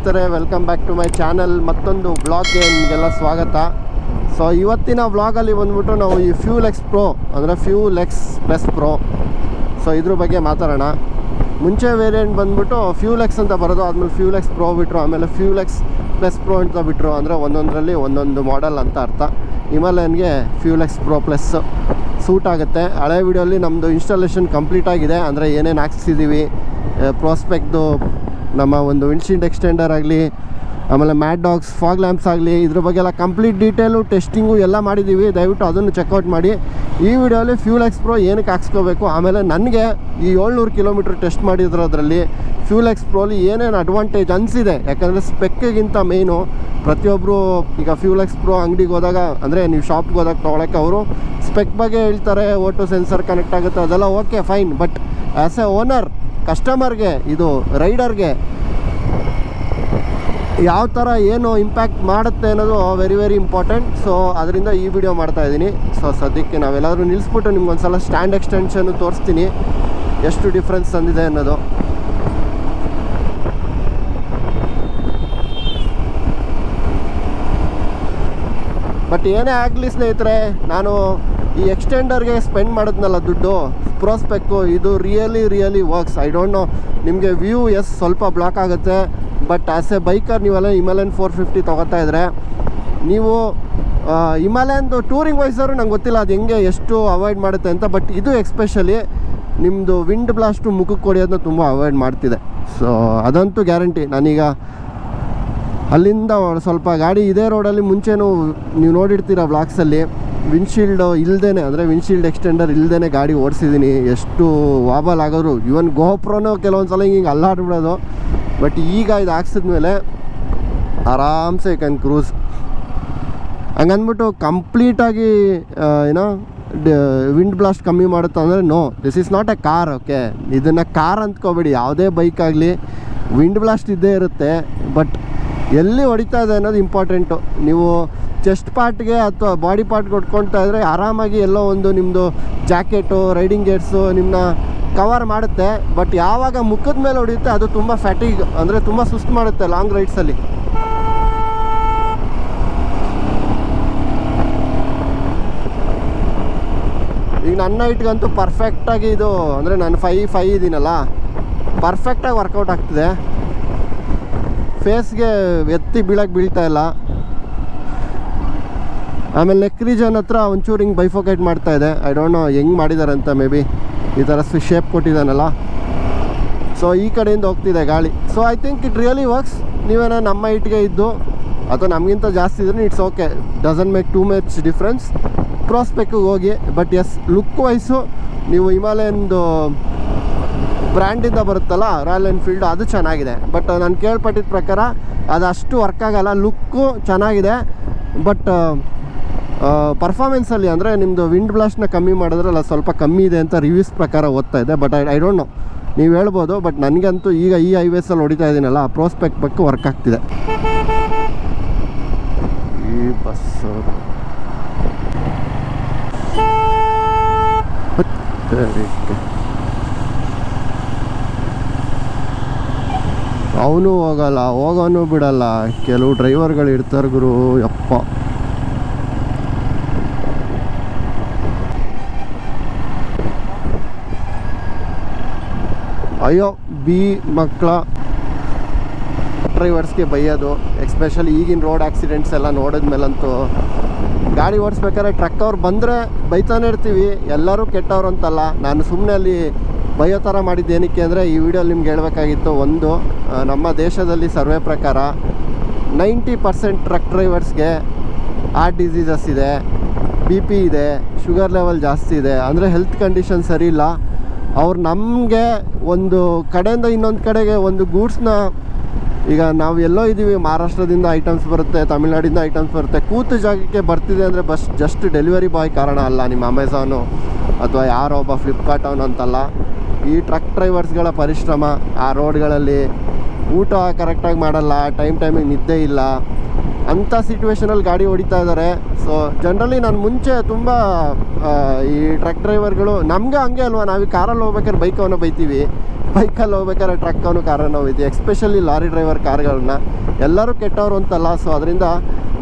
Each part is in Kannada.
ಸ್ನೇಹಿತರೆ welcome back to my channel ಮತ್ತೊಂದು ಬ್ಲಾಗ್ಗೆ ನಿಮಗೆಲ್ಲ ಸ್ವಾಗತ. ಸೊ ಇವತ್ತಿನ ವ್ಲಾಗಲ್ಲಿ ಬಂದ್ಬಿಟ್ಟು ನಾವು ಈ ಫ್ಯೂಲ್ ಎಕ್ಸ್ ಪ್ರೋ ಅಂದರೆ fuel X plus pro so ಇದ್ರ ಬಗ್ಗೆ ಮಾತಾಡೋಣ. ಮುಂಚೆ ವೇರಿಯಂಟ್ ಬಂದ್ಬಿಟ್ಟು ಫ್ಯೂಲ್ ಎಕ್ಸ್ ಅಂತ ಬರೋದು, ಆದಮೇಲೆ ಫ್ಯೂಲ್ ಎಕ್ಸ್ ಪ್ರೋ ಬಿಟ್ಟರು ಆಮೇಲೆ ಫ್ಯೂಲ್ ಎಕ್ಸ್ ಪ್ಲಸ್ ಪ್ರೋ ಅಂತ ಬಿಟ್ಟರು ಅಂದರೆ ಒಂದೊಂದರಲ್ಲಿ ಒಂದೊಂದು ಮಾಡೆಲ್ ಅಂತ ಅರ್ಥ. ಹಿಮಾಲಯನ್ಗೆ fuel X pro plus suit ಆಗುತ್ತೆ. ಹಳೆ ವಿಡಿಯೋಲಿ ನಮ್ಮದು ಇನ್ಸ್ಟಾಲೇಷನ್ ಕಂಪ್ಲೀಟ್ ಆಗಿದೆ, ಅಂದರೆ ಏನೇನು ಹಾಕ್ಸಿದ್ದೀವಿ ಪ್ರೋಸ್ಪೆಕ್ದು ನಮ್ಮ ಒಂದು ವಿಂಡ್ಶೀಲ್ಡ್ ಎಕ್ಸ್ಟೆಂಡರ್ ಆಗಲಿ, ಆಮೇಲೆ ಮ್ಯಾಟ್ ಡಾಗ್ಸ್ ಫಾಗ್ ಲ್ಯಾಂಪ್ಸ್ ಆಗಲಿ, ಇದ್ರ ಬಗ್ಗೆ ಎಲ್ಲ ಕಂಪ್ಲೀಟ್ ಡೀಟೇಲು ಟೆಸ್ಟಿಂಗು ಎಲ್ಲ ಮಾಡಿದ್ದೀವಿ ದಯವಿಟ್ಟು ಅದನ್ನು ಚೆಕ್ಔಟ್ ಮಾಡಿ. ಈ ವಿಡಿಯೋಲಿ ಫ್ಯೂಲ್ ಎಕ್ಸ್ಪ್ರೋ ಏನಕ್ಕೆ ಹಾಕ್ಸ್ಕೋಬೇಕು? ಆಮೇಲೆ ನನಗೆ ಈ ಏಳ್ನೂರು ಕಿಲೋಮೀಟ್ರ್ ಟೆಸ್ಟ್ ಮಾಡಿದ್ರೋದ್ರಲ್ಲಿ ಫ್ಯೂಲ್ ಎಕ್ಸ್ಪ್ರೋಲಿ ಏನೇನು ಅಡ್ವಾಂಟೇಜ್ ಅನಿಸಿದೆ? ಯಾಕಂದರೆ ಸ್ಪೆಕ್ಕಿಗಿಂತ ಮೇಯ್ನು ಪ್ರತಿಯೊಬ್ಬರು ಈಗ ಫ್ಯೂಲ್ ಎಕ್ಸ್ಪ್ರೋ ಅಂಗಡಿಗೆ ಹೋದಾಗ, ಅಂದರೆ ನೀವು ಶಾಪ್ಗೆ ಹೋದಾಗ ತೊಗೊಳಕ್ಕೆ ಅವರು ಸ್ಪೆಕ್ ಬಗ್ಗೆ ಹೇಳ್ತಾರೆ ಓಟೋ ಸೆನ್ಸರ್ ಕನೆಕ್ಟ್ ಆಗುತ್ತೆ, ಅದೆಲ್ಲ okay fine but as a owner ಕಸ್ಟಮರ್ಗೆ, ಇದು ರೈಡರ್ಗೆ ಯಾವ ಥರ ಏನು ಇಂಪ್ಯಾಕ್ಟ್ ಮಾಡುತ್ತೆ ಅನ್ನೋದು ವೆರಿ ವೆರಿ ಇಂಪಾರ್ಟೆಂಟ್ ಸೊ ಅದರಿಂದ ಈ ವಿಡಿಯೋ ಮಾಡ್ತಾ ಇದ್ದೀನಿ. ಸೊ ಸದ್ಯಕ್ಕೆ ನಾವೆಲ್ಲಾದರೂ ನಿಲ್ಲಿಸ್ಬಿಟ್ಟು ನಿಮ್ಗೊಂದು ಸಲ ಸ್ಟ್ಯಾಂಡ್ ಎಕ್ಸ್ಟೆನ್ಷನ್ನು ತೋರಿಸ್ತೀನಿ. ಎಷ್ಟು ಡಿಫ್ರೆನ್ಸ್ ತಂದಿದೆ ಅನ್ನೋದು. ಬಟ್ ಏನೇ ಆಗಲಿ ಸ್ನೇಹಿತರೆ, ನಾನು ಈ ಎಕ್ಸ್ಟೆಂಡರ್ಗೆ ಸ್ಪೆಂಡ್ ಮಾಡಿದ್ನಲ್ಲ ದುಡ್ಡು? ಪ್ರೋಸ್ಪೆಕ್ಟು ಇದು really really works I don't know ನಿಮಗೆ ವ್ಯೂ ಎಸ್ ಸ್ವಲ್ಪ ಬ್ಲಾಕ್ ಆಗುತ್ತೆ. ಬಟ್ ಆ್ಯಸ್ ಎ ಬೈಕರ್ ನೀವೆಲ್ಲ ಹಿಮಾಲಯನ್ ಫೋರ್ ಫಿಫ್ಟಿ ತೊಗೋತಾ ಇದ್ರೆ, ನೀವು ಹಿಮಾಲಯನ್ದು ಟೂರಿಂಗ್ ವೈಸರು ನಂಗೆ ಗೊತ್ತಿಲ್ಲ ಅದು ಹೆಂಗೆ, ಎಷ್ಟು ಅವಾಯ್ಡ್ ಮಾಡುತ್ತೆ ಅಂತ. ಬಟ್ ಇದು ಎಕ್ಸ್ಪೆಷಲಿ ನಿಮ್ಮದು ವಿಂಡ್ ಬ್ಲಾಸ್ಟು ಮುಖಕ್ಕೆ ಕೊಡಿಯೋದನ್ನ ತುಂಬ ಅವಾಯ್ಡ್ ಮಾಡ್ತಿದೆ. ಸೊ ಅದಂತೂ ಗ್ಯಾರಂಟಿ ನಾನೀಗ ಅಲ್ಲಿಂದ ಸ್ವಲ್ಪ ಗಾಡಿ ಇದೇ ರೋಡಲ್ಲಿ ಮುಂಚೆನೂ ನೀವು ನೋಡಿರ್ತೀರ ವ್ಲಾಗ್ಸಲ್ಲಿ ವಿಂಡ್ಶೀಲ್ಡ್ ಇಲ್ಲದೇ ಅಂದರೆ ವಿಂಡ್ಶೀಲ್ಡ್ ಎಕ್ಸ್ಟೆಂಡರ್ ಇಲ್ಲದೇ ಗಾಡಿ ಓಡಿಸಿದ್ದೀನಿ ಎಷ್ಟು ವಾಬಲ್ ಆಗೋರು ಇವನ್ ಗೋಪ್ರೋನೂ ಕೆಲವೊಂದು ಸಲ ಹಿಂಗೆ ಅಲ್ಲಾಡ್ಬಿಡೋದು. ಬಟ್ ಈಗ ಇದು ಹಾಕ್ಸಿದ್ಮೇಲೆ ಆರಾಮ್ಸೆ ಕ್ಯಾನ್ ಕ್ರೂಸ್ ಹಂಗಂದ್ಬಿಟ್ಟು ಕಂಪ್ಲೀಟಾಗಿ ಏನೋ ವಿಂಡ್ ಬ್ಲಾಸ್ಟ್ ಕಮ್ಮಿ ಮಾಡುತ್ತೆ ಅಂದರೆ no this is not a car okay ಇದನ್ನು ಕಾರ್ ಅಂತ್ಕೋಬೇಡಿ. ಯಾವುದೇ ಬೈಕ್ ಆಗಲಿ ವಿಂಡ್ ಬ್ಲಾಸ್ಟ್ ಇದ್ದೇ ಇರುತ್ತೆ. ಬಟ್ ಎಲ್ಲಿ ಹೊಡಿತಾ ಇದೆ ಅನ್ನೋದು ಇಂಪಾರ್ಟೆಂಟು ನೀವು ಚೆಸ್ಟ್ ಪಾರ್ಟ್ಗೆ ಅಥವಾ ಬಾಡಿ ಪಾರ್ಟ್ ಕೊಟ್ಕೊಳ್ತಾ ಇದ್ರೆ ಆರಾಮಾಗಿ ಎಲ್ಲೋ ಒಂದು ನಿಮ್ಮದು ಜಾಕೆಟು ರೈಡಿಂಗ್ ಗೇರ್ಸು ನಿಮ್ಮನ್ನ ಕವರ್ ಮಾಡುತ್ತೆ. ಬಟ್ ಯಾವಾಗ ಮುಖದ ಮೇಲೆ ಹೊಡೆಯುತ್ತೆ, ಅದು ತುಂಬ ಫ್ಯಾಟಿಗ್ ಅಂದರೆ ತುಂಬ ಸುಸ್ತು ಮಾಡುತ್ತೆ ಲಾಂಗ್ ರೈಡ್ಸಲ್ಲಿ ಈಗ ನನ್ನ ಹೈಟ್ಗಂತೂ ಪರ್ಫೆಕ್ಟಾಗಿ ಇದು, ಅಂದರೆ ನಾನು ಫೈ ಫೈ ಇದ್ದೀನಲ್ಲ ಪರ್ಫೆಕ್ಟಾಗಿ ವರ್ಕೌಟ್ ಆಗ್ತಿದೆ. ಫೇಸ್ಗೆ ಎತ್ತಿ ಬೀಳಕ್ಕೆ ಬೀಳ್ತಾ ಇಲ್ಲ. ಆಮೇಲೆ ನೆಕ್ ರೀಜನ್ ಹತ್ರ ಒಂಚೂರು ಹಿಂಗೆ ಬೈಫೋಕೇಟ್ ಮಾಡ್ತಾ ಇದೆ. ಐ ಡೋಂಟ್ ನೋ ಹೆಂಗೆ ಮಾಡಿದ್ದಾರೆ ಅಂತ ಮೇ ಬಿ ಈ ಥರ ಶೇಪ್ ಕೊಟ್ಟಿದ್ದಾನಲ್ಲ. ಸೊ ಈ ಕಡೆಯಿಂದ ಹೋಗ್ತಿದೆ ಗಾಳಿ. So I think it really works ನೀವೇನೋ ನಮ್ಮ ಇಟ್ಗೆ ಇದ್ದು, ಅಥವಾ ನಮಗಿಂತ ಜಾಸ್ತಿ ಇದ್ರೆ it's okay doesn't make too much difference ಪ್ರೋಸ್ಪೆಕ್ಕಿಗೆ ಹೋಗಿ ಬಟ್ ಎಸ್ ಲುಕ್ ವೈಸು ನೀವು ಹಿಮಾಲಯನ್ದು ಬ್ರ್ಯಾಂಡಿಂದ ಬರುತ್ತಲ್ಲ ರಾಯಲ್ ಎನ್ಫೀಲ್ಡ್ ಅದು ಚೆನ್ನಾಗಿದೆ. ಬಟ್ ನಾನು ಕೇಳ್ಪಟ್ಟಿದ ಪ್ರಕಾರ ಅದು ಅಷ್ಟು ವರ್ಕ್ ಆಗಲ್ಲ. ಲುಕ್ಕು ಚೆನ್ನಾಗಿದೆ. ಬಟ್ ಪರ್ಫಾಮೆನ್ಸಲ್ಲಿ ಅಂದರೆ ನಿಮ್ಮದು ವಿಂಡ್ ಬ್ಲಾಸ್ಟ್ನ ಕಮ್ಮಿ ಮಾಡಿದ್ರೆ ಅಲ್ಲ ಸ್ವಲ್ಪ ಕಮ್ಮಿ ಇದೆ ಅಂತ ರಿವ್ಯೂಸ್ ಪ್ರಕಾರ ಓದ್ತಾ ಇದೆ but I I don't know ನೀವು ಹೇಳ್ಬೋದು ಬಟ್ ನನಗಂತೂ ಈಗ ಈ ಹೈವೇಸಲ್ಲಿ ಹೊಡಿತಾ ಇದ್ದೀನಲ್ಲ ಪ್ರೋಸ್ಪೆಕ್ಟ್ ಬಗ್ಗೆ ವರ್ಕ್ ಆಗ್ತಿದೆ. ಈ ಬಸ್ಸು ಅವನು ಹೋಗಲ್ಲ, ಹೋಗೋನು ಬಿಡಲ್ಲ, ಕೆಲವು ಡ್ರೈವರ್ಗಳು ಇರ್ತಾರೆ ಗುರು, ಯಪ್ಪ. ಅಯ್ಯೋ ಬಿ ಮಕ್ಕಳ ಡ್ರೈವರ್ಸ್ಗೆ ಬೈಯೋದು ಎಕ್ಸ್ಪೆಷಲಿ ಈಗಿನ ರೋಡ್ ಆಕ್ಸಿಡೆಂಟ್ಸ್ ಎಲ್ಲ ನೋಡಿದ್ಮೇಲಂತೂ ಗಾಡಿ ಓಡಿಸ್ಬೇಕಾದ್ರೆ ಟ್ರಕ್ ಅವ್ರು ಬಂದರೆ ಬೈತಾನೆ ಇರ್ತೀವಿ, ಎಲ್ಲರೂ ಕೆಟ್ಟವ್ರು ಅಂತಲ್ಲ. ನಾನು ಸುಮ್ಮನೆ ಅಲ್ಲಿ ಬಯೋ ಥರ ಮಾಡಿದ್ದೇನಕ್ಕೆ ಅಂದರೆ ಈ ವಿಡಿಯೋಲಿ ನಿಮ್ಗೆ ಹೇಳಬೇಕಾಗಿತ್ತು ಒಂದು ನಮ್ಮ ದೇಶದಲ್ಲಿ ಸರ್ವೆ ಪ್ರಕಾರ ನೈಂಟಿ ಪರ್ಸೆಂಟ್ ಟ್ರಕ್ ಡ್ರೈವರ್ಸ್ಗೆ ಹಾರ್ಟ್ ಡಿಸೀಸಸ್ ಇದೆ ಬಿ ಪಿ ಇದೆ ಶುಗರ್ ಲೆವೆಲ್ ಜಾಸ್ತಿ ಇದೆ, ಅಂದರೆ ಹೆಲ್ತ್ ಕಂಡೀಷನ್ ಸರಿ ಇಲ್ಲ. ಅವ್ರು ನಮಗೆ ಒಂದು ಕಡೆಯಿಂದ ಇನ್ನೊಂದು ಕಡೆಗೆ ಒಂದು ಗೂಡ್ಸ್ನ ಈಗ ನಾವು ಎಲ್ಲೋ ಇದ್ದೀವಿ ಮಹಾರಾಷ್ಟ್ರದಿಂದ ಐಟಮ್ಸ್ ಬರುತ್ತೆ, ತಮಿಳ್ನಾಡಿಂದ ಐಟಮ್ಸ್ ಬರುತ್ತೆ, ಕೂತು ಜಾಗಕ್ಕೆ ಬರ್ತಿದೆ ಅಂದರೆ ಬಸ್ ಜಸ್ಟ್ ಡೆಲಿವರಿ ಬಾಯ್ ಕಾರಣ ಅಲ್ಲ, ನಿಮ್ಮ ಅಮೆಝಾನು ಅಥವಾ ಯಾರೋ ಒಬ್ಬ ಫ್ಲಿಪ್ಕಾರ್ಟ್ ಅವನು ಅಂತಲ್ಲ. ಈ ಟ್ರಕ್ ಡ್ರೈವರ್ಸ್ಗಳ ಪರಿಶ್ರಮ, ಆ ರೋಡ್ಗಳಲ್ಲಿ ಊಟ ಕರೆಕ್ಟಾಗಿ ಮಾಡಲ್ಲ ಟೈಮ್ ಟೈಮಿಗೆ ನಿದ್ದೆ ಇಲ್ಲ. ಅಂಥ ಸಿಚುವೇಶನಲ್ಲಿ ಗಾಡಿ ಹೊಡಿತಾ ಇದ್ದಾರೆ ಸೊ ಜನ್ರಲಿ ನಾನು ಮುಂಚೆ ತುಂಬ ಈ ಟ್ರಕ್ ಡ್ರೈವರ್ಗಳು ನಮಗೆ ಹಂಗೆ ಅಲ್ವಾ, ನಾವು ಈ ಕಾರಲ್ಲಿ ಹೋಗ್ಬೇಕಾದ್ರೆ ಬೈಕ್ ಬೈತೀವಿ. ಬೈಕಲ್ಲಿ ಹೋಗ್ಬೇಕಾದ್ರೆ ಟ್ರಕ್ ಅವನು ಕಾರನ್ನು ಹೋಗ್ತೀವಿ ಎಕ್ಸ್ಪೆಷಲಿ ಲಾರಿ ಡ್ರೈವರ್ ಕಾರ್ಗಳನ್ನ. ಎಲ್ಲರೂ ಕೆಟ್ಟವರು ಅಂತಲ್ಲ ಸೊ ಅದರಿಂದ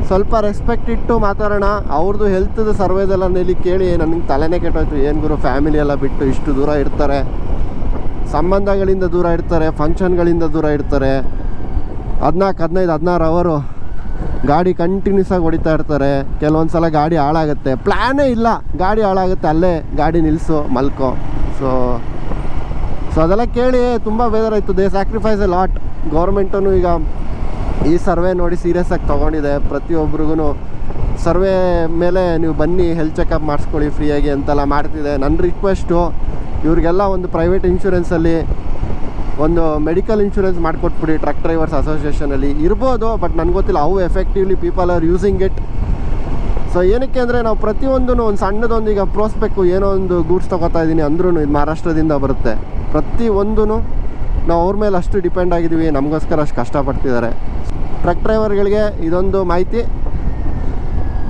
ಸ್ವಲ್ಪ ರೆಸ್ಪೆಕ್ಟ್ ಇಟ್ಟು ಮಾತಾಡೋಣ. ಅವ್ರದ್ದು ಹೆಲ್ತ್ದು ಸರ್ವೇದೆಲ್ಲ ನೆಲಿ ಕೇಳಿ, ನನಗೆ ತಲೆನೇ ಕೆಟ್ಟೋಯ್ತು. ಏನು ಗುರು ಫ್ಯಾಮಿಲಿ ಎಲ್ಲ ಬಿಟ್ಟು ಇಷ್ಟು ದೂರ ಇರ್ತಾರೆ. ಸಂಬಂಧಗಳಿಂದ ದೂರ ಇರ್ತಾರೆ ಫಂಕ್ಷನ್ಗಳಿಂದ ದೂರ ಇರ್ತಾರೆ. ಹದಿನಾಲ್ಕು, ಹದಿನೈದು, ಹದಿನಾರು ಅವರು ಗಾಡಿ ಕಂಟಿನ್ಯೂಸ್ ಆಗಿ ಹೊಡಿತಾ ಇರ್ತಾರೆ. ಕೆಲವೊಂದು ಸಲ ಗಾಡಿ ಹಾಳಾಗುತ್ತೆ. ಪ್ಲ್ಯಾನೇ ಇಲ್ಲ. ಗಾಡಿ ಹಾಳಾಗುತ್ತೆ, ಅಲ್ಲೇ ಗಾಡಿ ನಿಲ್ಲಿಸು ಮಲ್ಕೋ. ಸೊ ಸೊ ಅದೆಲ್ಲ ಕೇಳಿ ತುಂಬ ಬೇಜಾರಾಯಿತು. ದೇ ಸ್ಯಾಕ್ರಿಫೈಸ್ ಎ ಲಾಟ್ ಗೌರ್ಮೆಂಟೂ ಈಗ ಈ ಸರ್ವೆ ನೋಡಿ ಸೀರಿಯಸ್ ಆಗಿ ತೊಗೊಂಡಿದೆ. ಪ್ರತಿಯೊಬ್ಬರಿಗೂ ಸರ್ವೆ ಮೇಲೆ ನೀವು ಬನ್ನಿ ಹೆಲ್ತ್ ಚೆಕಪ್ ಮಾಡಿಸ್ಕೊಳ್ಳಿ ಫ್ರೀಯಾಗಿ ಅಂತೆಲ್ಲ ಮಾಡ್ತಿದೆ. ನನ್ನ ರಿಕ್ವೆಸ್ಟು ಇವ್ರಿಗೆಲ್ಲ ಒಂದು ಪ್ರೈವೇಟ್ ಇನ್ಶೂರೆನ್ಸಲ್ಲಿ ಒಂದು ಮೆಡಿಕಲ್ ಇನ್ಶೂರೆನ್ಸ್ ಮಾಡಿಕೊಟ್ಬಿಡಿ ಟ್ರಕ್ ಡ್ರೈವರ್ಸ್ ಅಸೋಸಿಯೇಷನಲ್ಲಿ ಇರ್ಬೋದು ಬಟ್ ನನಗೆ ಗೊತ್ತಿಲ್ಲ how effectively people are using it so ಏನಕ್ಕೆ ಅಂದರೆ ನಾವು ಪ್ರತಿಯೊಂದೂ ಒಂದು ಸಣ್ಣದೊಂದು ಈಗ ಪ್ರೋಸ್ಬೇಕು ಏನೋ ಒಂದು ಗೂಡ್ಸ್ ತೊಗೋತಾ ಇದ್ದೀನಿ ಅಂದ್ರೂ ಇದು ಮಹಾರಾಷ್ಟ್ರದಿಂದ ಬರುತ್ತೆ. ಪ್ರತಿ ಒಂದೂ ನಾವು ಅವ್ರ ಮೇಲೆ ಅಷ್ಟು ಡಿಪೆಂಡ್ ಆಗಿದ್ದೀವಿ ನಮಗೋಸ್ಕರ ಅಷ್ಟು ಕಷ್ಟಪಡ್ತಿದ್ದಾರೆ ಟ್ರಕ್ ಡ್ರೈವರ್ಗಳಿಗೆ ಇದೊಂದು ಮಾಹಿತಿ.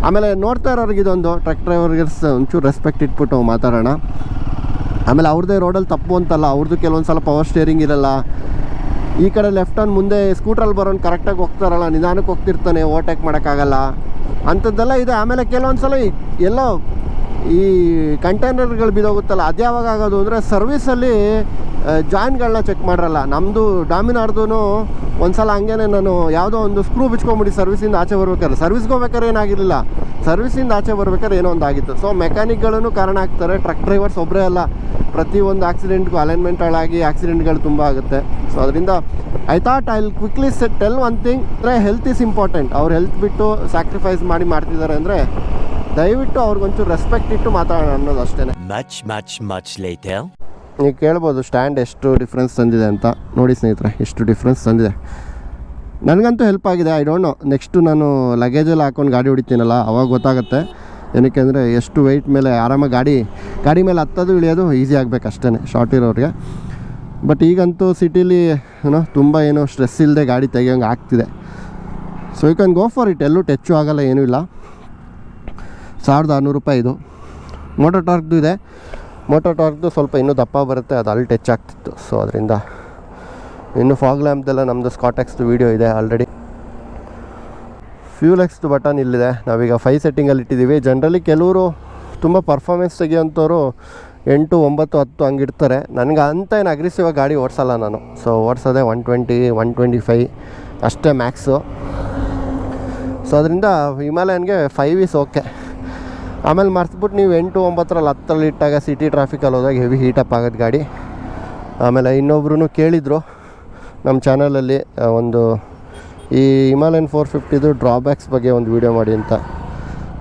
ಆಮೇಲೆ ನೋಡ್ತಾ ಇರೋರಿಗೆ ಇದೊಂದು ಟ್ರಕ್ ಡ್ರೈವರ್ಗೆ ಒಂಚೂರು ರೆಸ್ಪೆಕ್ಟ್ ಇಟ್ಬಿಟ್ಟು ಮಾತಾಡೋಣ. ಆಮೇಲೆ ಅವ್ರದ್ದೇ ರೋಡಲ್ಲಿ ತಪ್ಪು ಅಂತಲ್ಲ ಅವ್ರದ್ದು ಕೆಲವೊಂದು ಸಲ ಪವರ್ ಸ್ಟೇರಿಂಗ್ ಇರಲ್ಲ. ಈ ಕಡೆ ಲೆಫ್ಟ್ ಆನ್ ಮುಂದೆ ಸ್ಕೂಟ್ರಲ್ಲಿ ಬರೋನು ಕರೆಕ್ಟಾಗಿ ಹೋಗ್ತಾರಲ್ಲ, ನಿಧಾನಕ್ಕೆ ಹೋಗ್ತಿರ್ತಾನೆ ಓವರ್ಟೇಕ್ ಮಾಡೋಕ್ಕಾಗಲ್ಲ. ಅಂಥದ್ದೆಲ್ಲ ಇದೆ. ಆಮೇಲೆ ಕೆಲವೊಂದು ಸಲ ಎಲ್ಲೋ ಈ ಕಂಟೈನರ್ಗಳು ಬಿದ್ದೋಗುತ್ತಲ್ಲ ಅದು ಯಾವಾಗ ಆಗೋದು ಅಂದರೆ ಸರ್ವಿಸಲ್ಲಿ ಜಾಯಿಂಟ್ಗಳನ್ನ ಚೆಕ್ ಮಾಡಿರಲ್ಲ. ನಮ್ಮದು ಡಾಮಿನಾರ್ದು ಒಂದು ಸಲ ಹಂಗೇನೆ ನಾನು ಯಾವುದೋ ಒಂದು ಸ್ಕ್ರೂ ಬಿಚ್ಕೊಂಬಿಟ್ಟು ಸರ್ವಿಸಿಂದ ಆಚೆ ಬರ್ಬೇಕಾದ್ರೆ. ಸರ್ವಿಸ್ಗೆ ಹೋಗ್ಬೇಕಾದ್ರೆ ಏನಾಗಿರಲಿಲ್ಲ. ಸರ್ವಿಸಿಂದ ಆಚೆ ಬರ್ಬೇಕಾದ್ರೆ ಏನೋ ಒಂದು ಆಗಿತ್ತು. ಸೊ ಮೆಕ್ಯಾನಿಕ್ಗಳೂ ಕಾರಣ ಆಗ್ತಾರೆ. ಟ್ರಕ್ ಡ್ರೈವರ್ಸ್ ಒಬ್ಬರೇ ಅಲ್ಲ. ಪ್ರತಿಯೊಂದು ಆಕ್ಸಿಡೆಂಟ್ಗೂ ಅಲೈನ್ಮೆಂಟ್ ಹಾಳಾಗಿ ಆಕ್ಸಿಡೆಂಟ್ಗಳು ತುಂಬ ಆಗುತ್ತೆ. ಸೊ ಅದರಿಂದ I thought I quickly set tell one thing ಅಂದರೆ ಹೆಲ್ತ್ ಇಸ್ ಇಂಪಾರ್ಟೆಂಟ್ ಅವ್ರು ಹೆಲ್ತ್ ಬಿಟ್ಟು ಸ್ಯಾಕ್ರಿಫೈಸ್ ಮಾಡಿ ಮಾಡ್ತಿದ್ದಾರೆ ಅಂದರೆ ದಯವಿಟ್ಟು ಅವ್ರಿಗೊಂಚೂರು ರೆಸ್ಪೆಕ್ಟ್ ಇಟ್ಟು ಮಾತಾಡೋಣ ಅನ್ನೋದು ಅಷ್ಟೇ ನೀವು ಕೇಳ್ಬೋದು ಸ್ಟ್ಯಾಂಡ್ ಎಷ್ಟು ಡಿಫ್ರೆನ್ಸ್ ತಂದಿದೆ ಅಂತ. ನೋಡಿ ಸ್ನೇಹಿತರೆ, ಎಷ್ಟು ಡಿಫ್ರೆನ್ಸ್ ತಂದಿದೆ. ನನಗಂತೂ ಹೆಲ್ಪ್ ಆಗಿದೆ ಐ ಡೋಂಟ್ ನೋ ನೆಕ್ಸ್ಟು ನಾನು ಲಗೇಜಲ್ಲಿ ಹಾಕೊಂಡು ಗಾಡಿ ಹೊಡಿತೀನಲ್ಲ, ಅವಾಗ ಗೊತ್ತಾಗುತ್ತೆ. ಏನಕ್ಕೆ ಅಂದರೆ, ಎಷ್ಟು ವೆಯ್ಟ್ ಮೇಲೆ ಆರಾಮಾಗಿ ಗಾಡಿ ಗಾಡಿ ಮೇಲೆ ಹತ್ತೋದು, ಇಳಿಯೋದು ಈಸಿ ಆಗಬೇಕು ಅಷ್ಟೇ ಶಾರ್ಟ್ ಇರೋರಿಗೆ. ಬಟ್ ಈಗಂತೂ ಸಿಟೀಲಿ ಏನೋ ತುಂಬ ಏನೋ ಸ್ಟ್ರೆಸ್ ಇಲ್ಲದೆ ಗಾಡಿ ತೆಗಿಯೋಂಗೆ ಆಗ್ತಿದೆ. So you can go for it ಎಲ್ಲೂ ಟಚ್ಚು ಆಗೋಲ್ಲ, ಏನೂ ಇಲ್ಲ. ಸಾವಿರದ ಆರುನೂರು ರೂಪಾಯಿ ಇದು. ಮೋಟೋ ಟಾರ್ಕ್ದು ಇದೆ. ಮೋಟೋ ಟಾರ್ಕ್ದು ಸ್ವಲ್ಪ ಇನ್ನೂ ದಪ್ಪ ಬರುತ್ತೆ, ಅದು ಅಲ್ಲಿ ಟಚ್ ಆಗ್ತಿತ್ತು ಸೊ ಅದರಿಂದ ಇನ್ನು ಫಾಗ್ ಲ್ಯಾಂಪ್ದೆಲ್ಲ ನಮ್ಮದು ಸ್ಕಾಟೆಕ್ಸ್ದು ವೀಡಿಯೋ ಇದೆ ಆಲ್ರೆಡಿ ಫ್ಯೂಲ್ ಎಕ್ಸ್ದು ಬಟನ್ ಇಲ್ಲಿದೆ. ನಾವೀಗ ಫೈ ಸೆಟ್ಟಿಂಗಲ್ಲಿ ಇಟ್ಟಿದ್ದೀವಿ. ಜನರಲಿ ಕೆಲವರು ತುಂಬ ಪರ್ಫಾರ್ಮೆನ್ಸ್ ತೆಗಿಯೋಂಥವ್ರು ಎಂಟು, ಒಂಬತ್ತು, ಹತ್ತು ಹಂಗೆ ಇಡ್ತಾರೆ ನನಗೆ ಅಂತ ಏನು ಅಗ್ರೆಸಿವಾಗಿ ಗಾಡಿ ಓಡಿಸಲ್ಲ ನಾನು. So ಓಡಿಸೋದೆ one twenty one twenty five ಅಷ್ಟೇ ಮ್ಯಾಕ್ಸು ಸೊ ಅದರಿಂದ ಹಿಮಾಲಯನ್ಗೆ ಫೈವ್ ಈಸ್ ಓಕೆ ಆಮೇಲೆ ಮರ್ತ್ಬಿಟ್ಟು ನೀವು ಎಂಟು ಒಂಬತ್ತರಲ್ಲಿ ಹತ್ತರಲ್ಲಿ ಇಟ್ಟಾಗ ಸಿಟಿ ಟ್ರಾಫಿಕಲ್ಲಿ ಹೋದಾಗ ಹೆವಿ ಹೀಟಪ್ ಆಗೋದು ಗಾಡಿ. ಆಮೇಲೆ ಇನ್ನೊಬ್ರು ಕೇಳಿದರು ನಮ್ಮ ಚಾನಲಲ್ಲಿ ಒಂದು ಈ ಹಿಮಾಲಯನ್ ಫೋರ್ ಫಿಫ್ಟಿದು ಡ್ರಾಬ್ಯಾಕ್ಸ್ ಬಗ್ಗೆ ಒಂದು ವೀಡಿಯೋ ಮಾಡಿ ಅಂತ.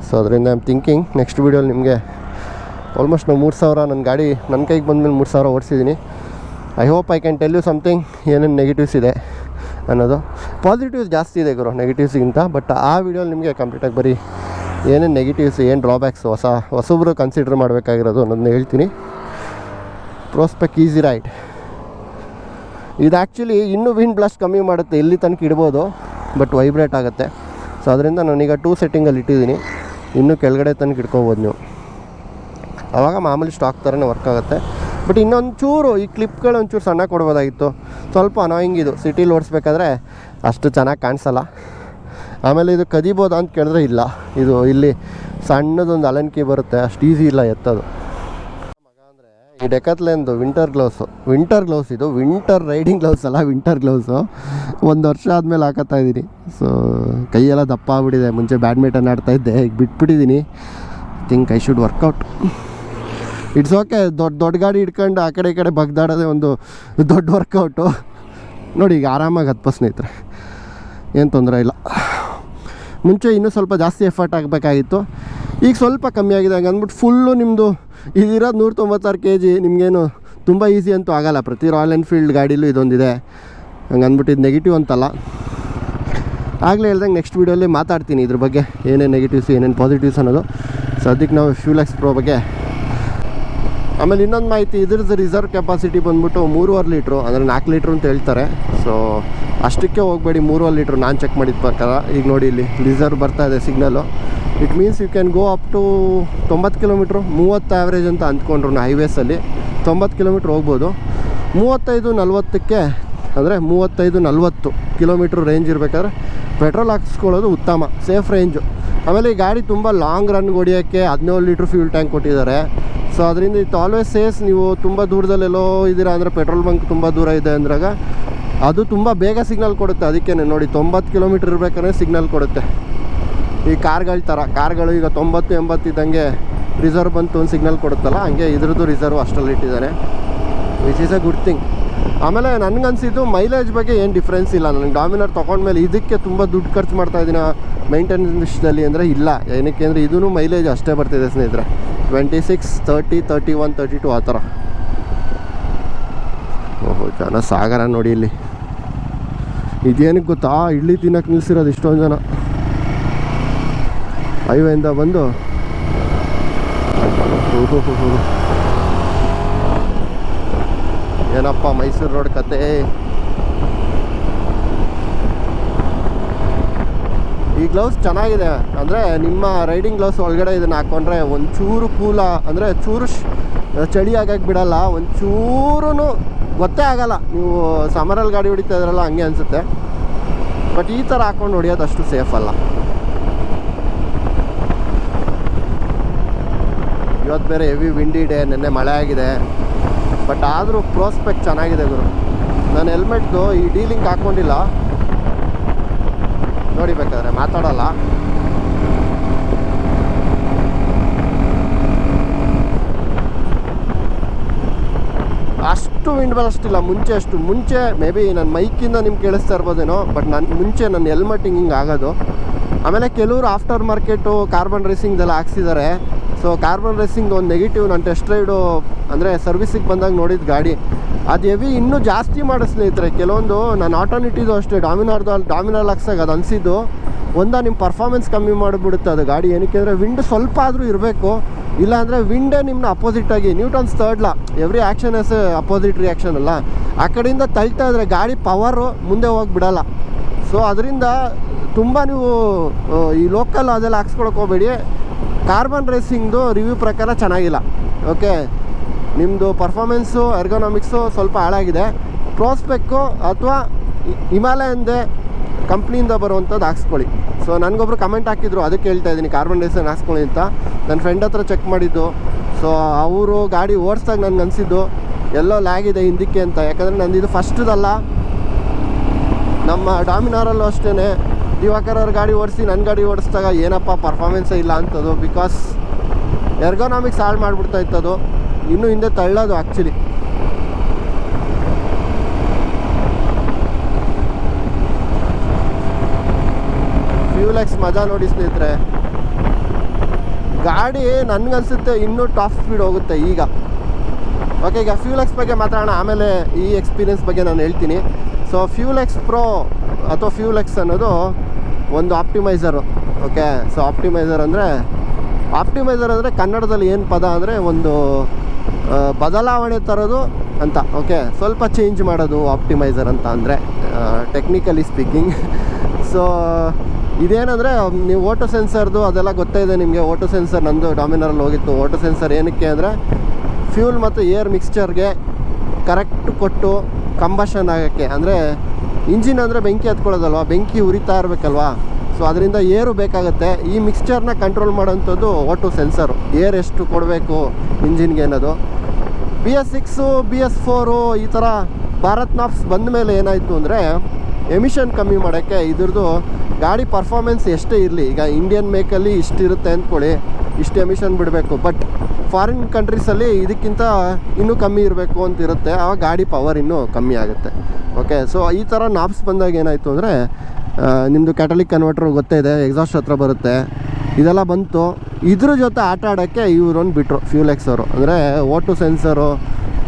ಸೊ ಅದರಿಂದ ಐ ಆಮ್ ಥಿಂಕಿಂಗ್ ನೆಕ್ಸ್ಟ್ ವೀಡಿಯೋಲಿ ನಿಮಗೆ ಆಲ್ಮೋಸ್ಟ್ ನಾವು ಮೂರು ಸಾವಿರ ನನ್ನ ಗಾಡಿ ನನ್ನ ಕೈಗೆ ಬಂದಮೇಲೆ ಮೂರು ಸಾವಿರ ಓಡಿಸಿದ್ದೀನಿ I hope I can tell you something ಏನೇನು ನೆಗೆಟಿವ್ಸ್ ಇದೆ ಅನ್ನೋದು. ಪಾಸಿಟಿವ್ಸ್ ಜಾಸ್ತಿ ಇದೆ ಗುರು ನೆಗೆಟಿವ್ಸ್ಗಿಂತ ಬಟ್ ಆ ವಿಡಿಯೋಲಿ ನಿಮಗೆ ಕಂಪ್ಲೀಟಾಗಿ ಬರೀ ಏನೇನು ನೆಗೆಟಿವ್ಸ್ ಏನು ಡ್ರಾಬ್ಯಾಕ್ಸ್ ಹೊಸ, ಹೊಸಬ್ರು ಕನ್ಸಿಡರ್ ಮಾಡಬೇಕಾಗಿರೋದು ಅನ್ನೋದನ್ನ ಹೇಳ್ತೀನಿ. ಪ್ರೋಸ್ಪೆಕ್ಟ್ ಈಸಿ ರೈಟ್ ಇದು ಆ್ಯಕ್ಚುಲಿ ಇನ್ನೂ ವಿಂಡ್ ಬ್ಲಾಸ್ಟ್ ಕಮ್ಮಿ ಮಾಡುತ್ತೆ, ಎಲ್ಲಿ ತನಕ ಇಡ್ಬೋದು ಬಟ್ ವೈಬ್ರೇಟ್ ಆಗುತ್ತೆ. ಸೊ ಅದರಿಂದ ನಾನೀಗ ಟೂ ಸೆಟ್ಟಿಂಗಲ್ಲಿ ಇಟ್ಟಿದ್ದೀನಿ. ಇನ್ನೂ ಕೆಳಗಡೆ ತನಕ ಇಟ್ಕೋಬೋದು ನೀವು. ಆವಾಗ ಮಾಮೂಲಿ ಸ್ಟಾಕ್ ಥರನೇ ವರ್ಕ್ ಆಗುತ್ತೆ. ಬಟ್ ಇನ್ನೊಂದು ಚೂರು ಈ ಕ್ಲಿಪ್ಗಳು ಒಂಚೂರು ಸಣ್ಣ ಕೊಡ್ಬೋದಾಗಿತ್ತು. ಸ್ವಲ್ಪ ಅನಾಯಿಂಗ್ ಇದು. ಸಿಟಿಲಿ ಓಡಿಸ್ಬೇಕಾದ್ರೆ ಅಷ್ಟು ಚೆನ್ನಾಗಿ ಕಾಣಿಸಲ್ಲ. ಆಮೇಲೆ ಇದು ಕದಿಬೋದಾ ಅಂತ ಕೇಳಿದ್ರೆ ಇಲ್ಲ. ಇದು ಇಲ್ಲಿ ಸಣ್ಣದೊಂದು ಅಲನ್ಕಿ ಬರುತ್ತೆ. ಅಷ್ಟು ಈಸಿ ಇಲ್ಲ ಎತ್ತೋದು. ಈ ಡೆಕತ್ಲೆಂದು ವಿಂಟರ್ ಗ್ಲೌಸು ವಿಂಟರ್ ಗ್ಲೌಸ್ ಇದು ವಿಂಟರ್ ರೈಡಿಂಗ್ ಗ್ಲೌಸ್ ಅಲ್ಲ ವಿಂಟರ್ ಗ್ಲೌಸು ಒಂದು ವರ್ಷ ಆದಮೇಲೆ ಹಾಕತ್ತಾ ಇದ್ದೀನಿ ಸೊ ಕೈಯೆಲ್ಲ ದಪ್ಪ ಆಗ್ಬಿಟ್ಟಿದೆ. ಮುಂಚೆ ಬ್ಯಾಡ್ಮಿಂಟನ್ ಆಡ್ತಾ ಇದ್ದೆ. ಈಗ ಬಿಟ್ಬಿಟ್ಟಿದ್ದೀನಿ think I should workout it's okay ದೊಡ್ಡ ದೊಡ್ಡ ಗಾಡಿ ಇಟ್ಕೊಂಡು ಆ ಕಡೆ ಈ ಕಡೆ ಬಗ್ದಾಡೋದೆ ಒಂದು ದೊಡ್ಡ ವರ್ಕೌಟು ನೋಡಿ, ಈಗ ಆರಾಮಾಗಿ ಹತ್ತು ಸ್ನೇಹಿತರೆ. ಏನು ತೊಂದರೆ ಇಲ್ಲ. ಮುಂಚೆ ಇನ್ನೂ ಸ್ವಲ್ಪ ಜಾಸ್ತಿ ಎಫರ್ಟ್ ಆಗಬೇಕಾಗಿತ್ತು. ಈಗ ಸ್ವಲ್ಪ ಕಮ್ಮಿ ಆಗಿದೆ. ಹಂಗೆ ಅಂದ್ಬಿಟ್ಟು ಫುಲ್ಲು ನಿಮ್ಮದು ಇದಿರೋದು ನೂರ ತೊಂಬತ್ತಾರು ಕೆ ಜಿ ನಿಮಗೇನು ತುಂಬ ಈಸಿ ಅಂತೂ ಆಗೋಲ್ಲ. ಪ್ರತಿ ರಾಯಲ್ ಎನ್ಫೀಲ್ಡ್ ಗಾಡೀಲೂ ಇದೊಂದಿದೆ. ಹಂಗೆ ಅಂದ್ಬಿಟ್ಟು ಇದು ನೆಗೆಟಿವ್ ಅಂತಲ್ಲ. ಆಗಲೇ ಹೇಳ್ದಂಗೆ ನೆಕ್ಸ್ಟ್ ವೀಡಿಯೋಲಿ ಮಾತಾಡ್ತೀನಿ ಇದ್ರ ಬಗ್ಗೆ. ಏನೇನು ನೆಗೆಟಿವ್ಸ್ ಏನೇನು ಪಾಸಿಟಿವ್ಸ್ ಅನ್ನೋದು. ಸದ್ಯಕ್ಕೆ ನಾವು ಫ್ಯೂಲೆಕ್ಸ್ ಪ್ರೋ ಬಗ್ಗೆ ಆಮೇಲೆ ಇನ್ನೊಂದು ಮಾಹಿತಿ, ಇದ್ರದ್ದು ರಿಸರ್ವ್ ಕೆಪಾಸಿಟಿ ಬಂದ್ಬಿಟ್ಟು ಮೂರುವರೆ ಲೀಟ್ರು, ಅಂದರೆ ನಾಲ್ಕು ಲೀಟ್ರು ಅಂತ ಹೇಳ್ತಾರೆ. ಸೊ ಅಷ್ಟಕ್ಕೆ ಹೋಗಬೇಡಿ, ಮೂರುವರೆ ಲೀಟ್ರು ನಾನು ಚೆಕ್ ಮಾಡಿದ ಪ್ರಕಾರ. ಈಗ ನೋಡಿ ಇಲ್ಲಿ ಲೀಸರ್ ಬರ್ತಾ ಇದೆ signal it means you can go up to ತೊಂಬತ್ತು ಕಿಲೋಮೀಟ್ರು ಮೂವತ್ತು ಆ್ಯಾವ್ರೇಜ್ ಅಂತ ಅಂದ್ಕೊಂಡ್ರು ಹೈವೇಸಲ್ಲಿ ತೊಂಬತ್ತು ಕಿಲೋಮೀಟ್ರ್ ಹೋಗ್ಬೋದು. ಮೂವತ್ತೈದು ನಲ್ವತ್ತಕ್ಕೆ, ಅಂದರೆ ಮೂವತ್ತೈದು ನಲ್ವತ್ತು ಕಿಲೋಮೀಟ್ರ್ ರೇಂಜ್ ಇರಬೇಕಾದ್ರೆ ಪೆಟ್ರೋಲ್ ಹಾಕ್ಸ್ಕೊಳ್ಳೋದು ಉತ್ತಮ ಸೇಫ್ ರೇಂಜು ಆಮೇಲೆ ಈ ಗಾಡಿ ತುಂಬ ಲಾಂಗ್ ರನ್ ಹೊಡಿಯೋಕ್ಕೆ ಹದಿನೇಳು ಲೀಟ್ರ್ ಫ್ಯೂಲ್ ಟ್ಯಾಂಕ್ ಕೊಟ್ಟಿದ್ದಾರೆ. ಸೊ ಅದರಿಂದ ಇತ್ತು ಆಲ್ವೇಸ್ ಸೇಸ್ ನೀವು ತುಂಬ ದೂರದಲ್ಲೆಲ್ಲೋ ಇದ್ದೀರಾ ಅಂದರೆ ಪೆಟ್ರೋಲ್ ಬಂಕ್ ತುಂಬ ದೂರ ಇದೆ ಅಂದ್ರಾಗ ಅದು ತುಂಬ ಬೇಗ ಸಿಗ್ನಲ್ ಕೊಡುತ್ತೆ. ಅದಕ್ಕೇ ನೋಡಿ, ತೊಂಬತ್ತು ಕಿಲೋಮೀಟ್ರ್ ಇರಬೇಕಂದ್ರೆ ಸಿಗ್ನಲ್ ಕೊಡುತ್ತೆ. ಈ ಕಾರ್ಗಳ ಥರ ಕಾರ್ಗಳು ಈಗ ತೊಂಬತ್ತು, ಎಂಬತ್ತು ಇದ್ದಂಗೆ ರಿಸರ್ವ್ ಬಂತು ಒಂದು ಸಿಗ್ನಲ್ ಕೊಡುತ್ತಲ್ಲ, ಹಂಗೆ ಇದ್ರದ್ದು ರಿಸರ್ವ್ ಅಷ್ಟರಲ್ಲಿ ಇಟ್ಟಿದ್ದಾರೆ. Which is a good thing ಆಮೇಲೆ ನನಗನ್ಸಿದ್ದು ಮೈಲೇಜ್ ಬಗ್ಗೆ ಏನು ಡಿಫ್ರೆನ್ಸ್ ಇಲ್ಲ. ನನಗೆ ಡಾಮಿನರ್ ತೊಗೊಂಡ್ಮೇಲೆ ಇದಕ್ಕೆ ತುಂಬ ದುಡ್ಡು ಖರ್ಚು ಮಾಡ್ತಾ ಇದ್ದೀನಿ ವಿಷಯದಲ್ಲಿ ಅಂದರೆ ಇಲ್ಲ. ಏನಕ್ಕೆ ಅಂದರೆ ಇದೂ ಮೈಲೇಜ್ ಅಷ್ಟೇ ಬರ್ತಿದೆ ಸ್ನೇಹಿತರೆ. Twenty six thirty thirty one thirty two ಆ ಥರ. ಓಹೋ, ಜನ ಸಾಗರ ನೋಡಿ ಇಲ್ಲಿ. ಇದೇನಕ್ಕೆ ಗೊತ್ತಾ? ಇಡ್ಲಿ ತಿನ್ನಕ್ಕೆ ನಿಲ್ಸಿರೋದು ಇಷ್ಟೊಂದು ಜನ. ಹೈವೇಯಿಂದ ಬಂದು. ಏನಪ್ಪ ಮೈಸೂರು ರೋಡ್ ಕತೆ? ಈ ಗ್ಲೌಸ್ ಚೆನ್ನಾಗಿದೆ. ಅಂದರೆ ನಿಮ್ಮ ರೈಡಿಂಗ್ ಗ್ಲೌಸ್ ಒಳಗಡೆ ಇದನ್ನು ಹಾಕ್ಕೊಂಡ್ರೆ ಒಂಚೂರು ಕೂಲ, ಅಂದರೆ ಚೂರು ಚಳಿ ಆಗಕ್ಕೆ ಬಿಡಲ್ಲ ಒಂಚೂರು ಗೊತ್ತೇ ಆಗಲ್ಲ. ನೀವು ಸಮರಲ್ಲಿ ಗಾಡಿ ಹೊಡಿತಾ ಇದ್ರಲ್ಲ, ಹಂಗೆ ಅನಿಸುತ್ತೆ. ಬಟ್ ಈ ಥರ ಹಾಕ್ಕೊಂಡು ಹೊಡಿಯೋದು ಅಷ್ಟು ಸೇಫ್ ಅಲ್ಲ. ಇವತ್ತು ಬೇರೆ ಹೆವಿ ವಿಂಡಿ ಡೇ ನಿನ್ನೆ ಮಳೆ ಆಗಿದೆ. ಬಟ್ ಆದರೂ ಪ್ರೋಸ್ಪೆಕ್ಟ್ ಚೆನ್ನಾಗಿದೆ ಗುರು. ನಾನು ಹೆಲ್ಮೆಟ್ದು ಈ ಡೀಲಿಂಗ್ ಹಾಕ್ಕೊಂಡಿಲ್ಲ ನೋಡಿಬೇಕಾದ್ರೆ ಮಾತಾಡೋಲ್ಲ ಮಾತಾಡಲ್ಲ. ಅಷ್ಟು ವಿಂಡ್ ಅಷ್ಟಿಲ್ಲ ಮುಂಚೆ ಅಷ್ಟು. ಮುಂಚೆ ಮೇ ಬಿ ನನ್ನ ಮೈಕಿಂದ ನಿಮ್ಗೆ ಕೇಳಿಸ್ತಾ ಇರ್ಬೋದೇನೋ ಬಟ್ ನನ್ನ ಮುಂಚೆ ನನ್ನ ಹೆಲ್ಮೆಟಿಂಗ್ ಹಿಂಗೆ ಆಗೋದು. ಆಮೇಲೆ ಕೆಲವರು ಆಫ್ಟರ್ ಮಾರ್ಕೆಟು ಕಾರ್ಬನ್ ರೇಸಿಂಗ್ದೆಲ್ಲ ಹಾಕ್ಸಿದ್ದಾರೆ ಸೊ ಕಾರ್ಬನ್ ರೇಸಿಂಗ್ ಒಂದು ನೆಗೆಟಿವ್ ನಾನು ಟೆಸ್ಟ್ ರೈಡು ಅಂದರೆ ಸರ್ವಿಸಿಗೆ ಬಂದಾಗ ನೋಡಿದ ಗಾಡಿ. ಅದು ಹೆವಿ ಇನ್ನೂ ಜಾಸ್ತಿ ಮಾಡೋ ಸ್ನೇಹಿತರೆ. ಕೆಲವೊಂದು ನಾನು ಆಟೋನಿಟಿದು ಅಷ್ಟೇ ಡಾಮಿನಾರ್ದು ಅಲ್ಲಿ ಡಾಮಿನಾರ್ ಹಾಕ್ಸಾಗ ಅದು ಅನಿಸಿದ್ದು. ಒಂದ ನಿಮ್ಮ ಪರ್ಫಾಮೆನ್ಸ್ ಕಮ್ಮಿ ಮಾಡಿಬಿಡುತ್ತೆ ಅದು ಗಾಡಿ. ಏನಕ್ಕೆ ಅಂದರೆ ವಿಂಡ್ ಸ್ವಲ್ಪ ಆದರೂ ಇರಬೇಕು. ಇಲ್ಲಾಂದರೆ ವಿಂಡೋ ನಿಮ್ಮನ್ನ ಅಪೋಸಿಟ್ ಆಗಿ Newton's third law every action is opposite reaction ಅಲ್ಲ? ಆ ಕಡೆಯಿಂದ ತಳ್ತಾ ಇದ್ರೆ ಗಾಡಿ ಪವರು ಮುಂದೆ ಹೋಗಿ ಬಿಡಲ್ಲ. ಸೊ ಅದರಿಂದ ತುಂಬ ನೀವು ಈ ಲೋಕಲ್ ಅದೆಲ್ಲ ಹಾಕ್ಸ್ಕೊಳಕ್ಕೆ ಹೋಗಬೇಡಿ. ಕಾರ್ಬನ್ ರೇಸಿಂಗ್ದು ರಿವ್ಯೂ ಪ್ರಕಾರ ಚೆನ್ನಾಗಿಲ್ಲ. ಓಕೆ ನಿಮ್ಮದು ಪರ್ಫಾಮೆನ್ಸು ಎರ್ಗೋನಾಮಿಕ್ಸು ಸ್ವಲ್ಪ ಹಾಳಾಗಿದೆ. ಪ್ರೋಸ್ಪೆಕ್ಕು ಅಥವಾ ಹಿಮಾಲಯನ್ದೇ ಕಂಪ್ನಿಯಿಂದ ಬರುವಂಥದ್ದು ಹಾಕ್ಸ್ಕೊಳ್ಳಿ. ಸೊ ನನಗೊಬ್ರು ಕಮೆಂಟ್ ಹಾಕಿದ್ರು, ಅದಕ್ಕೆ ಹೇಳ್ತಾ ಇದ್ದೀನಿ ಕಾರ್ಬನ್ ಡೈಆಕ್ಸೈಡ್ ಹಾಕ್ಸ್ಕೊಳ್ಳಿ ಅಂತ. ನನ್ನ ಫ್ರೆಂಡ್ ಹತ್ರ ಚೆಕ್ ಮಾಡಿದ್ದು. ಸೊ ಅವರು ಗಾಡಿ ಓಡಿಸ್ದಾಗ ನನಗೆ ಅನಿಸಿದ್ದು, ಎಲ್ಲೋ ಲ್ಯಾಗ್ ಇದೆ ಹಿಂದಕ್ಕೆ ಅಂತ. ಯಾಕಂದರೆ ನಂದು ಇದು ಫಸ್ಟ್ದಲ್ಲ ನಮ್ಮ ಡಾಮಿನಾರಲ್ಲೂ ಅಷ್ಟೇ ದಿವಾಕರ್ ಅವ್ರ ಗಾಡಿ ಓಡಿಸಿ ನನ್ನ ಗಾಡಿ ಓಡಿಸ್ದಾಗ ಏನಪ್ಪ ಪರ್ಫಾರ್ಮೆನ್ಸೇ ಇಲ್ಲ ಅಂತದು ಬಿಕಾಸ್ ಎರ್ಗೋನಾಮಿಕ್ಸ್ ಹಾಳು ಮಾಡಿಬಿಡ್ತಾ ಇತ್ತದು. ಇನ್ನೂ ಹಿಂದೆ ತಳ್ಳೋದು ಆ್ಯಕ್ಚುಲಿ ಫ್ಯೂಲೆಕ್ಸ್ ಮಜಾ ನೋಡಿ ಸ್ನೇಹಿತರೆ. ಗಾಡಿ ನನಗನ್ಸುತ್ತೆ ಇನ್ನೂ ಟಾಪ್ ಸ್ಪೀಡ್ ಹೋಗುತ್ತೆ ಈಗ. ಓಕೆ ಈಗ ಫ್ಯೂಲೆಕ್ಸ್ ಬಗ್ಗೆ ಮಾತಾಡೋಣ. ಆಮೇಲೆ ಈ ಎಕ್ಸ್ಪೀರಿಯನ್ಸ್ ಬಗ್ಗೆ ನಾನು ಹೇಳ್ತೀನಿ. ಸೊ ಫ್ಯೂಲೆಕ್ಸ್ ಪ್ರೋ ಅಥವಾ ಫ್ಯೂಲೆಕ್ಸ್ ಅನ್ನೋದು ಒಂದು ಆಪ್ಟಿಮೈಸರು ಓಕೆ ಸೊ ಆಪ್ಟಿಮೈಸರ್ ಅಂದರೆ ಆಪ್ಟಿಮೈಸರ್ ಅಂದರೆ ಕನ್ನಡದಲ್ಲಿ ಏನು ಪದ ಅಂದರೆ ಒಂದು ಬದಲಾವಣೆ ತರೋದು ಅಂತ. ಓಕೆ ಸ್ವಲ್ಪ ಚೇಂಜ್ ಮಾಡೋದು ಆಪ್ಟಿಮೈಸರ್ ಅಂತ ಅಂದರೆ ಟೆಕ್ನಿಕಲಿ ಸ್ಪೀಕಿಂಗ್ ಸೊ ಇದೇನಂದರೆ, ನೀವು ಓಟೋ ಸೆನ್ಸರ್ದು ಅದೆಲ್ಲ ಗೊತ್ತೇ ಇದೆ ನಿಮಗೆ. ಓಟೋ ಸೆನ್ಸರ್ ನಂದು ಡಾಮಿನರಲ್ಲಿ ಹೋಗಿತ್ತು. ಓಟೋ ಸೆನ್ಸರ್ ಏನಕ್ಕೆ ಅಂದರೆ ಫ್ಯೂಲ್ ಮತ್ತು ಏರ್ ಮಿಕ್ಸ್ಚರ್ಗೆ ಕರೆಕ್ಟ್ ಕೊಟ್ಟು ಕಂಬಷನ್ ಆಗೋಕ್ಕೆ. ಅಂದರೆ ಇಂಜಿನ್ ಅಂದರೆ ಬೆಂಕಿ ಹತ್ಕೊಳ್ಳೋದಲ್ವ? ಬೆಂಕಿ ಉರಿತಾ ಇರಬೇಕಲ್ವಾ? ಸೊ ಅದರಿಂದ ಏರು ಬೇಕಾಗುತ್ತೆ. ಈ ಮಿಕ್ಸ್ಚರ್ನ ಕಂಟ್ರೋಲ್ ಮಾಡೋಂಥದ್ದು ಓಟೋ ಸೆನ್ಸರು ಏರ್ ಎಷ್ಟು ಕೊಡಬೇಕು ಇಂಜಿನ್ಗೆ ಅನ್ನೋದು. B S six B S four ಈ ಥರ ಭಾರತ್ ನಾಫ್ಸ್ ಬಂದ ಮೇಲೆ ಏನಾಯಿತು ಅಂದರೆ ಎಮಿಷನ್ ಕಮ್ಮಿ ಮಾಡೋಕ್ಕೆ ಇದ್ರದ್ದು ಗಾಡಿ ಪರ್ಫಾರ್ಮೆನ್ಸ್ ಎಷ್ಟೇ ಇರಲಿ, ಈಗ ಇಂಡಿಯನ್ ಮೇಕಲ್ಲಿ ಇಷ್ಟಿರುತ್ತೆ ಅಂದ್ಕೊಳ್ಳಿ, ಇಷ್ಟು ಎಮಿಷನ್ ಬಿಡಬೇಕು. ಬಟ್ ಫಾರಿನ್ ಕಂಟ್ರೀಸಲ್ಲಿ ಇದಕ್ಕಿಂತ ಇನ್ನೂ ಕಮ್ಮಿ ಇರಬೇಕು ಅಂತ ಇರುತ್ತೆ ಆವಾಗ ಗಾಡಿ ಪವರ್ ಇನ್ನೂ ಕಮ್ಮಿ ಆಗುತ್ತೆ. ಓಕೆ ಸೊ ಈ ಥರ ನಾಪ್ಸ್ ಬಂದಾಗ ಏನಾಯಿತು ಅಂದರೆ ನಿಮ್ಮದು ಕ್ಯಾಟಲಿಕ್ ಕನ್ವರ್ಟ್ರು ಗೊತ್ತೇ ಇದೆ ಎಕ್ಸಾಸ್ಟ್ ಹತ್ರ ಬರುತ್ತೆ. ಇದೆಲ್ಲ ಬಂತು. ಇದ್ರ ಜೊತೆ ಆಟ ಆಡೋಕ್ಕೆ ಇವ್ರೊಂದು ಬಿಟ್ಟರು ಫ್ಯೂಲೆಕ್ಸ್ ಅವರು. ಅಂದರೆ ಓಟು ಸೆನ್ಸರು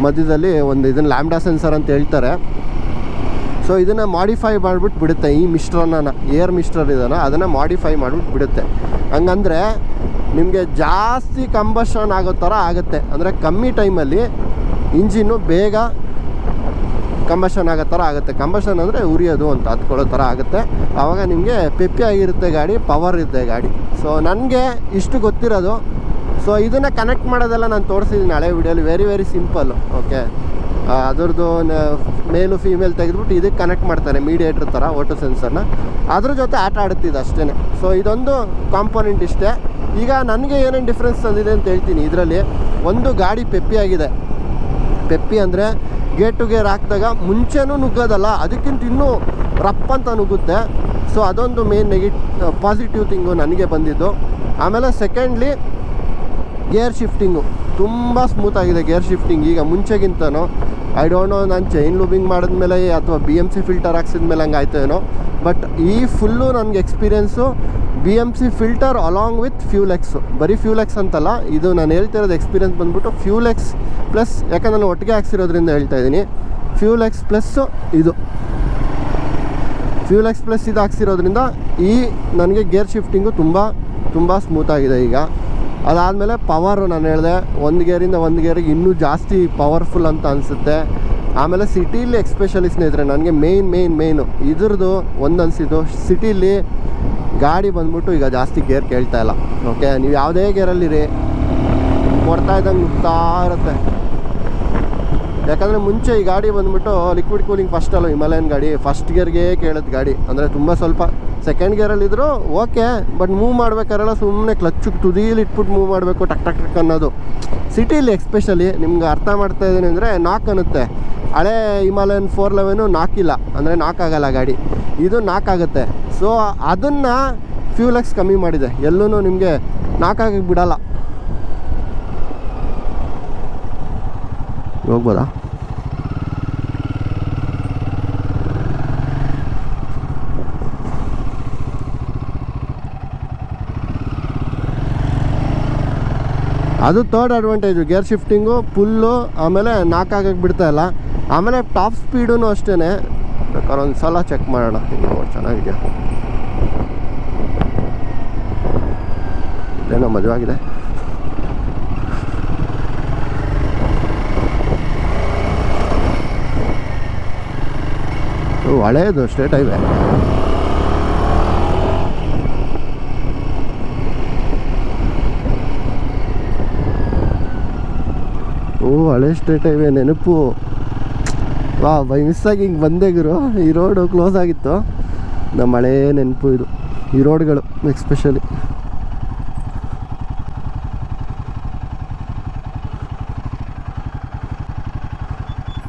ಮಧ್ಯದಲ್ಲಿ ಒಂದು ಇದನ್ನು ಲ್ಯಾಂಬ್ಡಾ ಸೆನ್ಸರ್ ಅಂತ ಹೇಳ್ತಾರೆ. ಸೊ ಇದನ್ನು ಮಾಡಿಫೈ ಮಾಡಿಬಿಟ್ಟು ಬಿಡುತ್ತೆ. ಈ ಮಿಸ್ಟ್ರನ್ನ ಏರ್ ಮಿಸ್ಟರ್ ಇದನ್ನು ಅದನ್ನು ಮಾಡಿಫೈ ಮಾಡಿಬಿಟ್ಟು ಬಿಡುತ್ತೆ. ಹಂಗಂದರೆ ನಿಮಗೆ ಜಾಸ್ತಿ ಕಂಬಷನ್ ಆಗೋ ಥರ ಆಗುತ್ತೆ. ಅಂದರೆ ಕಮ್ಮಿ ಟೈಮಲ್ಲಿ ಇಂಜಿನ್ನು ಬೇಗ ಕಂಬಷನ್ ಆಗೋ ಥರ ಆಗುತ್ತೆ. ಕಂಬಷನ್ ಅಂದರೆ ಉರಿಯೋದು ಅಂತ ಹತ್ಕೊಳ್ಳೋ ಥರ ಆಗುತ್ತೆ. ಆವಾಗ ನಿಮಗೆ ಪೆಪ್ಪಿ ಆಗಿರುತ್ತೆ ಗಾಡಿ ಪವರ್ ಇರುತ್ತೆ ಗಾಡಿ. ಸೊ ನನಗೆ ಇಷ್ಟು ಗೊತ್ತಿರೋದು. ಸೊ ಇದನ್ನು ಕನೆಕ್ಟ್ ಮಾಡೋದೆಲ್ಲ ನಾನು ತೋರಿಸಿದ್ದೀನಿ ಹಳೆ ವಿಡಿಯೋಲಿ ವೆರಿ ವೆರಿ ಸಿಂಪಲ್ ಓಕೆ ಅದ್ರದ್ದು ಮೇಲು ಫೀಮೇಲ್ ತೆಗೆದ್ಬಿಟ್ಟು ಇದಕ್ಕೆ ಕನೆಕ್ಟ್ ಮಾಡ್ತಾರೆ ಮೀಡಿಯೇಟ್ರ್ ಥರ ಓಟೋ ಸೆನ್ಸರ್ನ ಅದ್ರ ಜೊತೆ ಆಟ ಆಡುತ್ತಿದ್ದು ಅಷ್ಟೇ ಸೊ ಇದೊಂದು ಕಾಂಪೋನೆಂಟ್ ಇಷ್ಟೇ. ಈಗ ನನಗೆ ಏನೇನು ಡಿಫ್ರೆನ್ಸ್ ತಂದಿದೆ ಅಂತ ಹೇಳ್ತೀನಿ. ಇದರಲ್ಲಿ ಒಂದು ಗಾಡಿ ಪೆಪ್ಪಿ ಆಗಿದೆ. ಪೆಪ್ಪಿ ಅಂದರೆ ಗೇಟ್ ಟು ಗೇರ್ ಹಾಕಿದಾಗ ಮುಂಚೆನೂ ನುಗ್ಗೋದಲ್ಲ, ಅದಕ್ಕಿಂತ ಇನ್ನೂ ರಪ್ಪ ಅಂತ ನುಗ್ಗುತ್ತೆ. ಸೊ ಅದೊಂದು ಮೇನ್ ನೆಗೆಟಿವ್ ಪಾಸಿಟಿವ್ ಥಿಂಗು ನನಗೆ ಬಂದಿದ್ದು. ಆಮೇಲೆ ಸೆಕೆಂಡ್ಲಿ ಗೇರ್ ಶಿಫ್ಟಿಂಗು ತುಂಬ ಸ್ಮೂತಾಗಿದೆ ಗೇರ್ ಶಿಫ್ಟಿಂಗ್ ಈಗ ಮುಂಚೆಗಿಂತನೋ ಐ ಡೋಂಟ್ ನೋ ನಾನು ಚೈನ್ ಲೂಬಿಂಗ್ ಮಾಡಿದ್ಮೇಲೆ ಅಥವಾ ಬಿ ಎಂ ಸಿ ಫಿಲ್ಟರ್ ಹಾಕ್ಸಿದ್ಮೇಲೆ ಹಂಗೆ ಆಯ್ತು ಏನೋ. ಬಟ್ ಈ ಫುಲ್ಲು ನನಗೆ experience B M C filter along with Fuelex ಬರೀ ಫ್ಯೂಲೆಕ್ಸ್ ಅಂತಲ್ಲ, ಇದು ನಾನು ಹೇಳ್ತಿರೋದು ಎಕ್ಸ್ಪೀರಿಯೆನ್ಸ್ ಬಂದ್ಬಿಟ್ಟು ಫ್ಯೂಲೆಕ್ಸ್ ಪ್ಲಸ್ ಯಾಕಂದ್ರೆ ನಾನು ಒಟ್ಟಿಗೆ ಹಾಕ್ಸಿರೋದ್ರಿಂದ ಹೇಳ್ತಾ ಇದ್ದೀನಿ. ಫ್ಯೂಲೆಕ್ಸ್ ಪ್ಲಸ್ಸು ಇದು. ಫ್ಯೂಲೆಕ್ಸ್ ಪ್ಲಸ್ ಇದು ಹಾಕ್ಸಿರೋದ್ರಿಂದ ಈ ನನಗೆ ಗೇರ್ ಶಿಫ್ಟಿಂಗು ತುಂಬ ತುಂಬ ಸ್ಮೂತಾಗಿದೆ ಈಗ. ಅದಾದಮೇಲೆ ಪವರು ನಾನು ಹೇಳಿದೆ, ಒಂದು ಗೇರಿಂದ ಒಂದು ಗೇರಿಗೆ ಇನ್ನೂ ಜಾಸ್ತಿ ಪವರ್ಫುಲ್ ಅಂತ ಅನಿಸುತ್ತೆ. ಆಮೇಲೆ ಸಿಟೀಲಿ ಎಕ್ಸ್ಪೆಷಲಿ ಸ್ನೇಹಿತರೆ, ನನಗೆ ಮೇಯ್ನ್ ಮೇಯ್ನ್ ಮೇಯ್ನು ಇದ್ರದ್ದು ಒಂದು ಅನಿಸಿದ್ದು, ಸಿಟೀಲಿ ಗಾಡಿ ಬಂದ್ಬಿಟ್ಟು ಈಗ ಜಾಸ್ತಿ ಗೇರ್ ಕೇಳ್ತಾ ಇಲ್ಲ. ಓಕೆ ನೀವು ಯಾವುದೇ ಗೇರಲ್ಲಿರಿ. ಕೊಡ್ತಾ ಇದ್ದಂಗೆ ನುಗ್ತಾ ಇರುತ್ತೆ. ಯಾಕಂದರೆ ಮುಂಚೆ ಈ ಗಾಡಿ ಬಂದ್ಬಿಟ್ಟು ಲಿಕ್ವಿಡ್ ಕೂಲಿಂಗ್ ಫಸ್ಟ್ ಅಲ್ಲ ಹಿಮಾಲಯನ್ ಗಾಡಿ ಫಸ್ಟ್ ಗೇರ್ಗೆ ಕೇಳೋದು ಗಾಡಿ. ಅಂದರೆ ತುಂಬ ಸ್ವಲ್ಪ ಸೆಕೆಂಡ್ ಗಿಯರಲ್ಲಿದ್ದರು ಓಕೆ ಬಟ್ ಮೂವ್ ಮಾಡಬೇಕಾರಲ್ಲ ಸುಮ್ಮನೆ ಕ್ಲಚ್ಚು ತುದೀಲಿ ಇಟ್ಬಿಟ್ಟು ಮೂವ್ ಮಾಡಬೇಕು, ಟಕ್ ಟಕ್ ಟಕ್ ಅನ್ನೋದು. ಸಿಟೀಲಿ ಎಕ್ಸ್ಪೆಷಲಿ ನಿಮ್ಗೆ ಅರ್ಥ ಮಾಡ್ತಾ ಇದ್ದೀನಿ ಅಂದರೆ ನಾಕ್ ಅನ್ನುತ್ತೆ. ಹಳೆ ಹಿಮಾಲಯನ್ ಫೋರ್ ಲೆವೆನು ನಾಕಿಲ್ಲ ಅಂದರೆ ಆಗಲ್ಲ ಗಾಡಿ. ಇದು ನಾಕ್ ಆಗುತ್ತೆ. ಸೊ ಅದನ್ನು ಫ್ಯೂಲೆಕ್ಸ್ ಕಮ್ಮಿ ಮಾಡಿದೆ. ಎಲ್ಲೂ ನಿಮಗೆ ನಾಕಾಗಕ್ಕೆ ಬಿಡಲ್ಲ. ಹೋಗ್ಬೋದಾ? ಅದು third advantage gear shifting full ಆಮೇಲೆ ನಾಲ್ಕಾಗಕ್ಕೆ ಬಿಡ್ತಾ ಇಲ್ಲ. ಆಮೇಲೆ ಟಾಪ್ ಸ್ಪೀಡೂ ಅಷ್ಟೇ ಬೇಕಾದ್ರೆ ಒಂದು ಸಲ ಚೆಕ್ ಮಾಡೋಣ. ಚೆನ್ನಾಗಿದೆಯಾ ಚೆನ್ನಾಗಿದೆ. ಏನೋ ಮದುವಾಗಿದೆ ಓ, ಹಳೇದು ಸ್ಟೇಟ್ ಹೈವೇ ಓ, ಹಳೆ ಸ್ಟೇಟ್ ಹೈವೇ ನೆನಪು. ವಾ, ಬೈ ಮಿಸ್ ಆಗಿ ಹಿಂಗೆ ಬಂದೆ ಗುರು. ಈ ರೋಡು ಕ್ಲೋಸ್ ಆಗಿತ್ತು. ನಮ್ಮ ಹಳೆ ನೆನಪು ಇದು. ಈ ರೋಡ್ಗಳು ಎಕ್ಸ್ಪೆಷಲಿ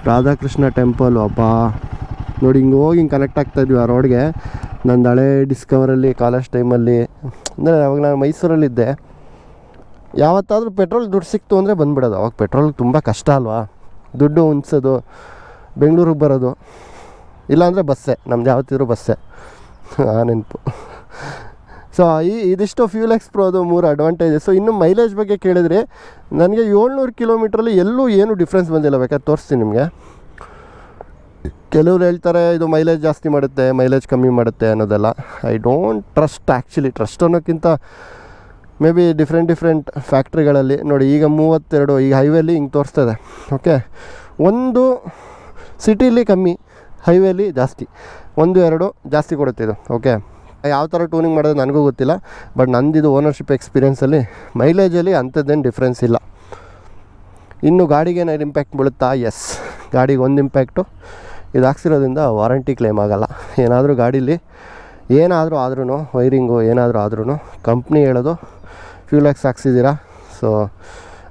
ರಾಧಾಕೃಷ್ಣ ಟೆಂಪಲ್ ಅಬ್ಬಾ. ನೋಡಿ, ಹಿಂಗೆ ಹೋಗಿ ಹಿಂಗೆ ಕನೆಕ್ಟ್ ಆಗ್ತಾ ಇದ್ವಿ ಆ ರೋಡ್ಗೆ ನಂದು ಹಳೆ ಡಿಸ್ಕವರಲ್ಲಿ ಕಾಲೇಜ್ ಟೈಮಲ್ಲಿ ಅಂದರೆ ಅವಾಗ ನಾನು ಮೈಸೂರಲ್ಲಿದ್ದೆ ಯಾವತ್ತಾದರೂ ಪೆಟ್ರೋಲ್ ದುಡ್ಡು ಸಿಕ್ತು ಅಂದರೆ ಬಂದ್ಬಿಡೋದು. ಅವಾಗ ಪೆಟ್ರೋಲ್ ತುಂಬ ಕಷ್ಟ ಅಲ್ವಾ? ದುಡ್ಡು ಉಣ್ಸೋದು, ಬೆಂಗಳೂರಿಗೆ ಬರೋದು. ಇಲ್ಲಾಂದರೆ ಬಸ್ಸೇ. ನಮ್ದು ಯಾವತ್ತಿದ್ರು ಬಸ್ಸೇ. ಆ ನೆನಪು. ಸೊ ಈ, ಇದಿಷ್ಟು ಫ್ಯೂಲ್ ಎಕ್ಸ್ಪ್ರೋದು ಮೂರು ಅಡ್ವಾಂಟೇಜಸ್ಸು ಇನ್ನು ಮೈಲೇಜ್ ಬಗ್ಗೆ ಕೇಳಿದ್ರೆ, ನನಗೆ ಏಳ್ನೂರು ಕಿಲೋಮೀಟ್ರಲ್ಲಿ ಎಲ್ಲೂ ಏನು ಡಿಫ್ರೆನ್ಸ್ ಬಂದಿಲ್ಲ ಬೇಕಾದ್ರೆ ತೋರಿಸ್ತೀನಿ ನಿಮಗೆ. ಕೆಲವ್ರು ಹೇಳ್ತಾರೆ, ಇದು ಮೈಲೇಜ್ ಜಾಸ್ತಿ ಮಾಡುತ್ತೆ ಮೈಲೇಜ್ ಕಮ್ಮಿ ಮಾಡುತ್ತೆ ಅನ್ನೋದೆಲ್ಲ. I don't trust actually trust ಅನ್ನೋಕ್ಕಿಂತ maybe different different ಫ್ಯಾಕ್ಟ್ರಿಗಳಲ್ಲಿ ನೋಡಿ ಈಗ ಮೂವತ್ತೆರಡು, ಈಗ ಹೈವೇಲಿ ಹಿಂಗೆ ತೋರಿಸ್ತದೆ ಓಕೆ ಒಂದು ಸಿಟೀಲಿ ಕಮ್ಮಿ ಹೈವೇಲಿ ಜಾಸ್ತಿ. ಒಂದು, ಎರಡು ಜಾಸ್ತಿ ಕೊಡುತ್ತೆ ಇದು. ಓಕೆ ಯಾವ ಥರ ಟೂನಿಂಗ್ ಮಾಡೋದು ನನಗೂ ಗೊತ್ತಿಲ್ಲ ಬಟ್ ನಂದಿದು ಓನರ್ಶಿಪ್ ಎಕ್ಸ್ಪೀರಿಯೆನ್ಸಲ್ಲಿ ಮೈಲೇಜಲ್ಲಿ ಅಂಥದ್ದೇನು ಡಿಫ್ರೆನ್ಸ್ ಇಲ್ಲ. ಇನ್ನು ಗಾಡಿಗೆ ಏನಾದ್ರು ಇಂಪ್ಯಾಕ್ಟ್ ಬೀಳುತ್ತಾ? ಎಸ್ ಗಾಡಿಗೆ ಒಂದು ಇಂಪ್ಯಾಕ್ಟು ಇದು ಹಾಕ್ಸಿರೋದ್ರಿಂದ ವಾರಂಟಿ ಕ್ಲೇಮ್ ಆಗೋಲ್ಲ. ಏನಾದರೂ ಗಾಡೀಲಿ, ಏನಾದರೂ ಆದ್ರೂ ವೈರಿಂಗು ಏನಾದರೂ ಆದ್ರೂ ಕಂಪ್ನಿ ಹೇಳೋದು ಫ್ಯೂಲೆಕ್ಸ್ ಹಾಕ್ಸಿದ್ದೀರಾ? ಸೊ,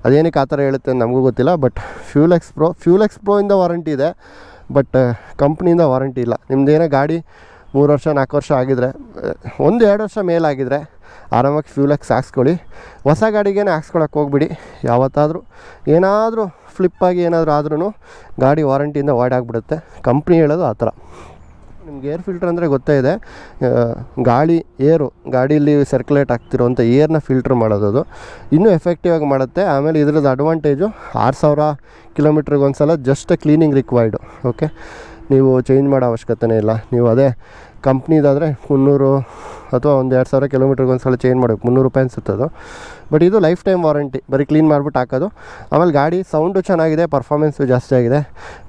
ಅದೇನಕ್ಕೆ ಆ ಥರ ಹೇಳುತ್ತೆ ನಮಗೂ ಗೊತ್ತಿಲ್ಲ, ಬಟ್ ಫ್ಯೂಲೆಕ್ಸ್ ಪ್ರೋ ಫ್ಯೂಲೆಕ್ಸ್ ಪ್ರೋಯಿಂದ ವಾರಂಟಿ ಇದೆ, ಬಟ್ ಕಂಪ್ನಿಯಿಂದ ವಾರಂಟಿ ಇಲ್ಲ. ನಿಮ್ಮದೇನೋ ಗಾಡಿ ಮೂರು ವರ್ಷ, ನಾಲ್ಕು ವರ್ಷ ಆಗಿದ್ರೆ ಒಂದು ಎರಡು ವರ್ಷ ಮೇಲಾಗಿದ್ರೆ ಆರಾಮಾಗಿ ಫ್ಯೂಲೆಕ್ಸ್ ಹಾಕ್ಸ್ಕೊಳ್ಳಿ. ಹೊಸ ಗಾಡಿಗೇನೆ ಹಾಕ್ಸ್ಕೊಳಕ್ಕೆ ಹೋಗ್ಬಿಡಿ. ಯಾವತ್ತಾದರೂ ಏನಾದರೂ ಫ್ಲಿಪ್ಪಾಗಿ ಏನಾದರೂ ಆದ್ರೂ ಗಾಡಿ ವಾರಂಟಿಯಿಂದ ವಾಯ್ಡ್ ಆಗಿಬಿಡುತ್ತೆ. ಕಂಪ್ನಿ ಹೇಳೋದು ಆ ಥರ. ನಿಮ್ಗೆ ಏರ್ ಫಿಲ್ಟರ್ ಅಂದರೆ ಗೊತ್ತೇ ಇದೆ. ಗಾಳಿ, ಏರು ಗಾಡೀಲಿ ಸರ್ಕ್ಯುಲೇಟ್ ಆಗ್ತಿರುವಂಥ ಏರ್ನ ಫಿಲ್ಟ್ರ್ ಮಾಡೋದು ಇನ್ನೂ ಎಫೆಕ್ಟಿವ್ ಆಗಿ ಮಾಡುತ್ತೆ. ಆಮೇಲೆ ಇದ್ರದ್ದು ಅಡ್ವಾಂಟೇಜು ಆರು ಸಾವಿರ ಕಿಲೋಮೀಟ್ರಿಗೆ ಒಂದು ಸಲ ಜಸ್ಟ್ ಕ್ಲೀನಿಂಗ್ ರಿಕ್ವೈರ್ಡು ಓಕೆ ನೀವು ಚೇಂಜ್ ಮಾಡೋ ಅವಶ್ಯಕತೆನೇ ಇಲ್ಲ. ನೀವು ಅದೇ ಕಂಪ್ನಿದಾದರೆ ಮುನ್ನೂರು ಅಥವಾ ಒಂದು ಎರಡು ಸಾವಿರ ಕಿಲೋಮೀಟ್ರಿಗೆ ಒಂದು ಸಲ ಚೇಂಜ್ ಮಾಡಬೇಕು. ಮುನ್ನೂರು ರೂಪಾಯಿ ಅನಿಸುತ್ತದು ಬಟ್ ಇದು ಲೈಫ್ ಟೈಮ್ ವಾರಂಟಿ. ಬರೀ ಕ್ಲೀನ್ ಮಾಡಿಬಿಟ್ಟು ಹಾಕೋದು. ಆಮೇಲೆ ಗಾಡಿ ಸೌಂಡು ಚೆನ್ನಾಗಿದೆ ಪರ್ಫಾಮೆನ್ಸು ಜಾಸ್ತಿ ಆಗಿದೆ.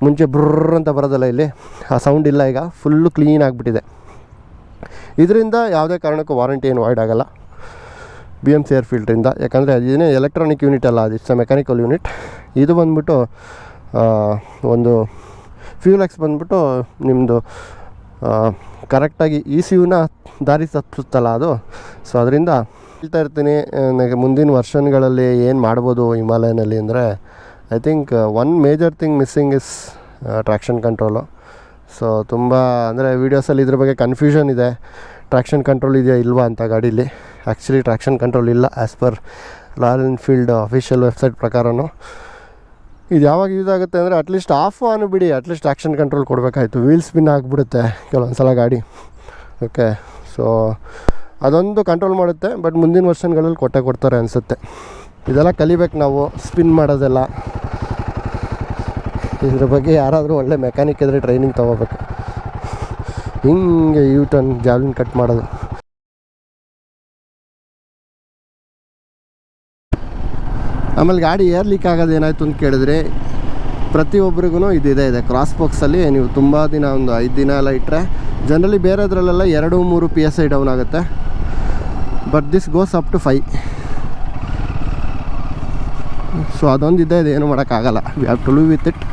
ಮುಂಚೆ ಬ್ರರ್ ಅಂತ ಬರೋದಲ್ಲ ಇಲ್ಲಿ. ಆ ಸೌಂಡ್ ಇಲ್ಲ ಈಗ. ಫುಲ್ಲು ಕ್ಲೀನ್ ಆಗಿಬಿಟ್ಟಿದೆ. ಇದರಿಂದ ಯಾವುದೇ ಕಾರಣಕ್ಕೂ ವಾರಂಟಿ ಏನು ವಾಯ್ಡ್ ಆಗೋಲ್ಲ. ಬಿ ಎಂ ಸಿ ಏರ್ ಫಿಲ್ಟ್ರಿಂದ ಯಾಕಂದರೆ ಅದೇನೇ ಎಲೆಕ್ಟ್ರಾನಿಕ್ ಯೂನಿಟ್ ಅಲ್ಲ, ಅದು ಇಷ್ಟ ಮೆಕ್ಯಾನಿಕಲ್ ಯೂನಿಟ್ ಇದು ಬಂದ್ಬಿಟ್ಟು ಒಂದು ಫ್ಯೂಲ್ ಎಕ್ಸ್ ಬಂದ್ಬಿಟ್ಟು ನಿಮ್ಮದು ಕರೆಕ್ಟಾಗಿ ಇ ಸಿ ಯುನ ದಾರಿ ತಪ್ಪಿಸುತ್ತಲ್ಲ ಅದು. ಸೊ ಅದರಿಂದ ಹೇಳ್ತಾ ಇರ್ತೀನಿ ನನಗೆ ಮುಂದಿನ ವರ್ಷನ್ಗಳಲ್ಲಿ ಏನು ಮಾಡ್ಬೋದು ಹಿಮಾಲಯನಲ್ಲಿ ಅಂದರೆ I think one major thing missing is traction control so ತುಂಬ ಅಂದರೆ ವೀಡಿಯೋಸಲ್ಲಿ ಇದ್ರ ಬಗ್ಗೆ ಕನ್ಫ್ಯೂಷನ್ ಇದೆ. ಟ್ರ್ಯಾಕ್ಷನ್ ಕಂಟ್ರೋಲ್ ಇದೆಯಾ ಇಲ್ವಾ ಅಂತ ಗಾಡೀಲಿ. ಆ್ಯಕ್ಚುಲಿ ಟ್ರ್ಯಾಕ್ಷನ್ ಕಂಟ್ರೋಲ್ ಇಲ್ಲ as per Royal Enfield official website ಪ್ರಕಾರನೂ. ಇದು ಯಾವಾಗ ಯೂಸ್ ಆಗುತ್ತೆ ಅಂದರೆ ಅಟ್ಲೀಸ್ಟ್ ಆಫ್ ಆನು ಬಿಡಿ. ಅಟ್ಲೀಸ್ಟ್ ಆ್ಯಕ್ಷನ್ ಕಂಟ್ರೋಲ್ ಕೊಡಬೇಕಾಯ್ತು. ವೀಲ್ ಸ್ಪಿನ್ ಆಗಿಬಿಡುತ್ತೆ. ಕೆಲವೊಂದು ಸಲ ಗಾಡಿ. ಓಕೆ ಸೊ ಅದೊಂದು ಕಂಟ್ರೋಲ್ ಮಾಡುತ್ತೆ ಬಟ್ ಮುಂದಿನ ವರ್ಷನ್ಗಳಲ್ಲಿ ಕೊಟ್ಟೆ ಕೊಡ್ತಾರೆ ಅನಿಸುತ್ತೆ. ಇದೆಲ್ಲ ಕಲಿಬೇಕು ನಾವು ಸ್ಪಿನ್ ಮಾಡೋದೆಲ್ಲ. ಇದ್ರ ಬಗ್ಗೆ ಯಾರಾದರೂ ಒಳ್ಳೆ ಮೆಕ್ಯಾನಿಕ್ ಇದ್ದರೆ ಟ್ರೈನಿಂಗ್ ತೊಗೋಬೇಕು. ಹಿಂಗೆ ಯೂ ಟರ್ನ್ ಜಾವ್ಲಿನ್ ಕಟ್ ಮಾಡೋದು. ಆಮೇಲೆ ಗಾಡಿ ಏರ್ ಲೀಕ್ ಆಗೋದು ಏನಾಯಿತು ಅಂತ ಕೇಳಿದ್ರೆ ಪ್ರತಿಯೊಬ್ಬರಿಗೂ ಇದಿದೆ, ಇದೆ. ಕ್ರಾಸ್ ಬಾಕ್ಸಲ್ಲಿ ನೀವು ತುಂಬ ದಿನ ಒಂದು ಐದು ದಿನ ಎಲ್ಲ ಇಟ್ಟರೆ ಜನರಲಿ ಬೇರೆದ್ರಲ್ಲೆಲ್ಲ ಎರಡು ಮೂರು ಪಿ ಎಸ್ ಐ ಡೌನ್ ಆಗುತ್ತೆ. But this goes up to five so ಅದೊಂದು ಇದೆ ಏನು ಮಾಡೋಕ್ಕಾಗಲ್ಲ. We have to live with it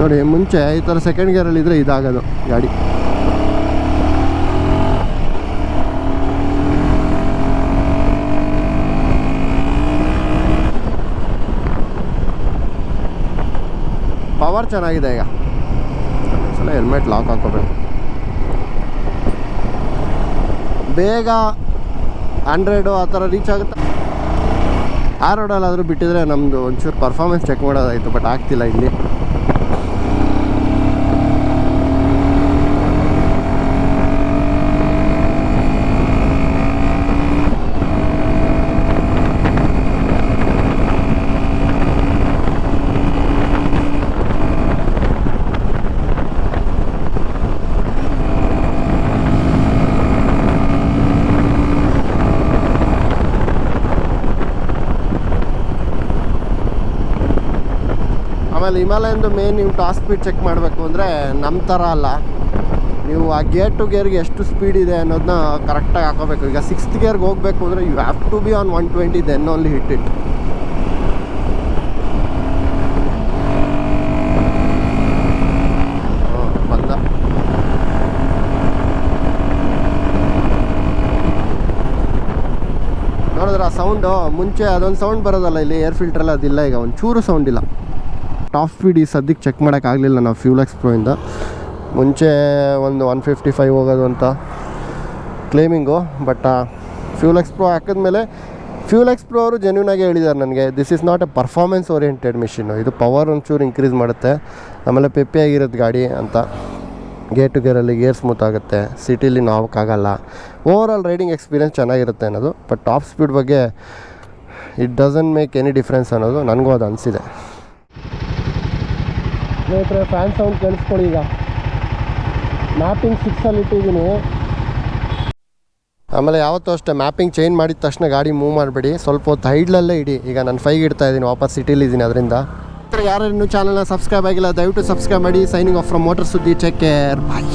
ನೋಡಿ, ಮುಂಚೆ ಈ ಥರ ಸೆಕೆಂಡ್ ಗೇರಲ್ಲಿ ಇದ್ದರೆ ಇದಾಗೋದು ಗಾಡಿ. ಪವರ್ ಚೆನ್ನಾಗಿದೆ ಈಗ. ಸಲ ಹೆಲ್ಮೆಟ್ ಲಾಕ್ ಹಾಕೋಬೇಕು. ಬೇಗ ಹಂಡ್ರೆಡು ಆ ಥರ ರೀಚ್ ಆಗುತ್ತೆ. ಆ ರೋಡಲ್ಲಾದರೂ ಬಿಟ್ಟಿದ್ರೆ ನಮ್ಮದು ಒಂಚೂರು ಪರ್ಫಾಮೆನ್ಸ್ ಚೆಕ್ ಮಾಡೋದಾಯಿತು ಬಟ್ ಆಗ್ತಿಲ್ಲ ಇಲ್ಲಿ. ಆಮೇಲೆ ಹಿಮಾಲಯಂದು ಮೇನ್ ನೀವು ಟಾಪ್ ಸ್ಪೀಡ್ ಚೆಕ್ ಮಾಡಬೇಕು ಅಂದರೆ ನಮ್ಮ ಥರ ಅಲ್ಲ. ನೀವು ಆ ಗೇರ್ ಟು ಗೇರ್ಗೆ ಎಷ್ಟು ಸ್ಪೀಡ್ ಇದೆ ಅನ್ನೋದನ್ನ ಕರೆಕ್ಟಾಗಿ ಹಾಕೋಬೇಕು. ಈಗ ಸಿಕ್ಸ್ತ್ ಗೇರ್ಗೆ ಹೋಗಬೇಕು ಅಂದರೆ you have to be on one twenty then only hit it ನೋಡಿದ್ರೆ ಆ ಸೌಂಡು ಮುಂಚೆ ಅದೊಂದು ಸೌಂಡ್ ಬರೋದಲ್ಲ, ಇಲ್ಲಿ ಏರ್ ಫಿಲ್ಟ್ರಲ್ಲಿ ಅದಿಲ್ಲ ಈಗ ಒಂದು ಚೂರು ಸೌಂಡ್ ಇಲ್ಲ. ಟಾಪ್ ಸ್ಪೀಡ್ ಈ ಸದ್ಯಕ್ಕೆ ಚೆಕ್ ಮಾಡೋಕ್ಕಾಗಲಿಲ್ಲ ನಾವು ಫ್ಯೂಲ್ ಎಕ್ಸ್ಪ್ರೋಯಿಂದ ಮುಂಚೆ ಒಂದು ಒನ್ ಫಿಫ್ಟಿ ಫೈವ್ ಹೋಗೋದು ಅಂತ ಕ್ಲೇಮಿಂಗು ಬಟ್ ಫ್ಯೂಲ್ ಎಕ್ಸ್ಪ್ರೋ ಹಾಕಿದ್ಮೇಲೆ ಫ್ಯೂಲ್ ಎಕ್ಸ್ಪ್ರೋ ಅವರು ಜೆನ್ಯೂನಾಗಿ ಹೇಳಿದ್ದಾರೆ ನನಗೆ this is not a performance oriented machine ಇದು ಪವರ್ ಒಂಚೂರು ಇನ್ಕ್ರೀಸ್ ಮಾಡುತ್ತೆ. ಆಮೇಲೆ ಪೆಪ್ಪಿಯಾಗಿರೋದು ಗಾಡಿ ಅಂತ. ಗೇರ್ ಟು ಗೇರಲ್ಲಿ ಗೇರ್ ಸ್ಮೂತ್ ಆಗುತ್ತೆ. ಸಿಟಿಲಿ ನಾವಕ್ಕಾಗಲ್ಲ ಓವರ್ ಆಲ್ ರೈಡಿಂಗ್ ಎಕ್ಸ್ಪೀರಿಯೆನ್ಸ್ ಚೆನ್ನಾಗಿರುತ್ತೆ ಅನ್ನೋದು ಬಟ್ ಟಾಪ್ ಸ್ಪೀಡ್ ಬಗ್ಗೆ it doesn't make any difference ಅನ್ನೋದು ನನಗೂ ಅದು ಅನಿಸಿದೆ. ಸ್ನೇಹಿತರೆ ಫ್ಯಾನ್ ಸೌಂಡ್ ಕೇಳಿಸ್ಕೊಳ್ಳಿ ಈಗ. ಮ್ಯಾಪಿಂಗ್ ಸಿಕ್ಸಲ್ಲಿ ಇಟ್ಟಿದ್ದೀನಿ. ಆಮೇಲೆ ಯಾವತ್ತೂ ಅಷ್ಟೇ ಮ್ಯಾಪಿಂಗ್ ಚೇಂಜ್ ಮಾಡಿದ ತಕ್ಷಣ ಗಾಡಿ ಮೂವ್ ಮಾಡಬೇಡಿ. ಸ್ವಲ್ಪ ಹೊತ್ತು ಹೈಡ್ಲಲ್ಲೇ ಇಡಿ. ಈಗ ನಾನು ಫೈಗೆ ಇಡ್ತಾ ಇದ್ದೀನಿ, ವಾಪಸ್ ಸಿಟಿಲಿ ಇದ್ದೀನಿ ಅದರಿಂದ. ಯಾರು ಚಾನಲ್ನ ಸಬ್ಸ್ಕ್ರೈಬ್ ಆಗಿಲ್ಲ, ದಯವಿಟ್ಟು ಸಬ್ಸ್ಕ್ರೈಬ್ ಮಾಡಿ. ಸೈನಿಂಗ್ ಆಫ್ ಫ್ರಮ್ ಮೋಟರ್ ಸುದ್ದಿ ಚೆಕ್ ಕೇರ್ ಬಾಯ್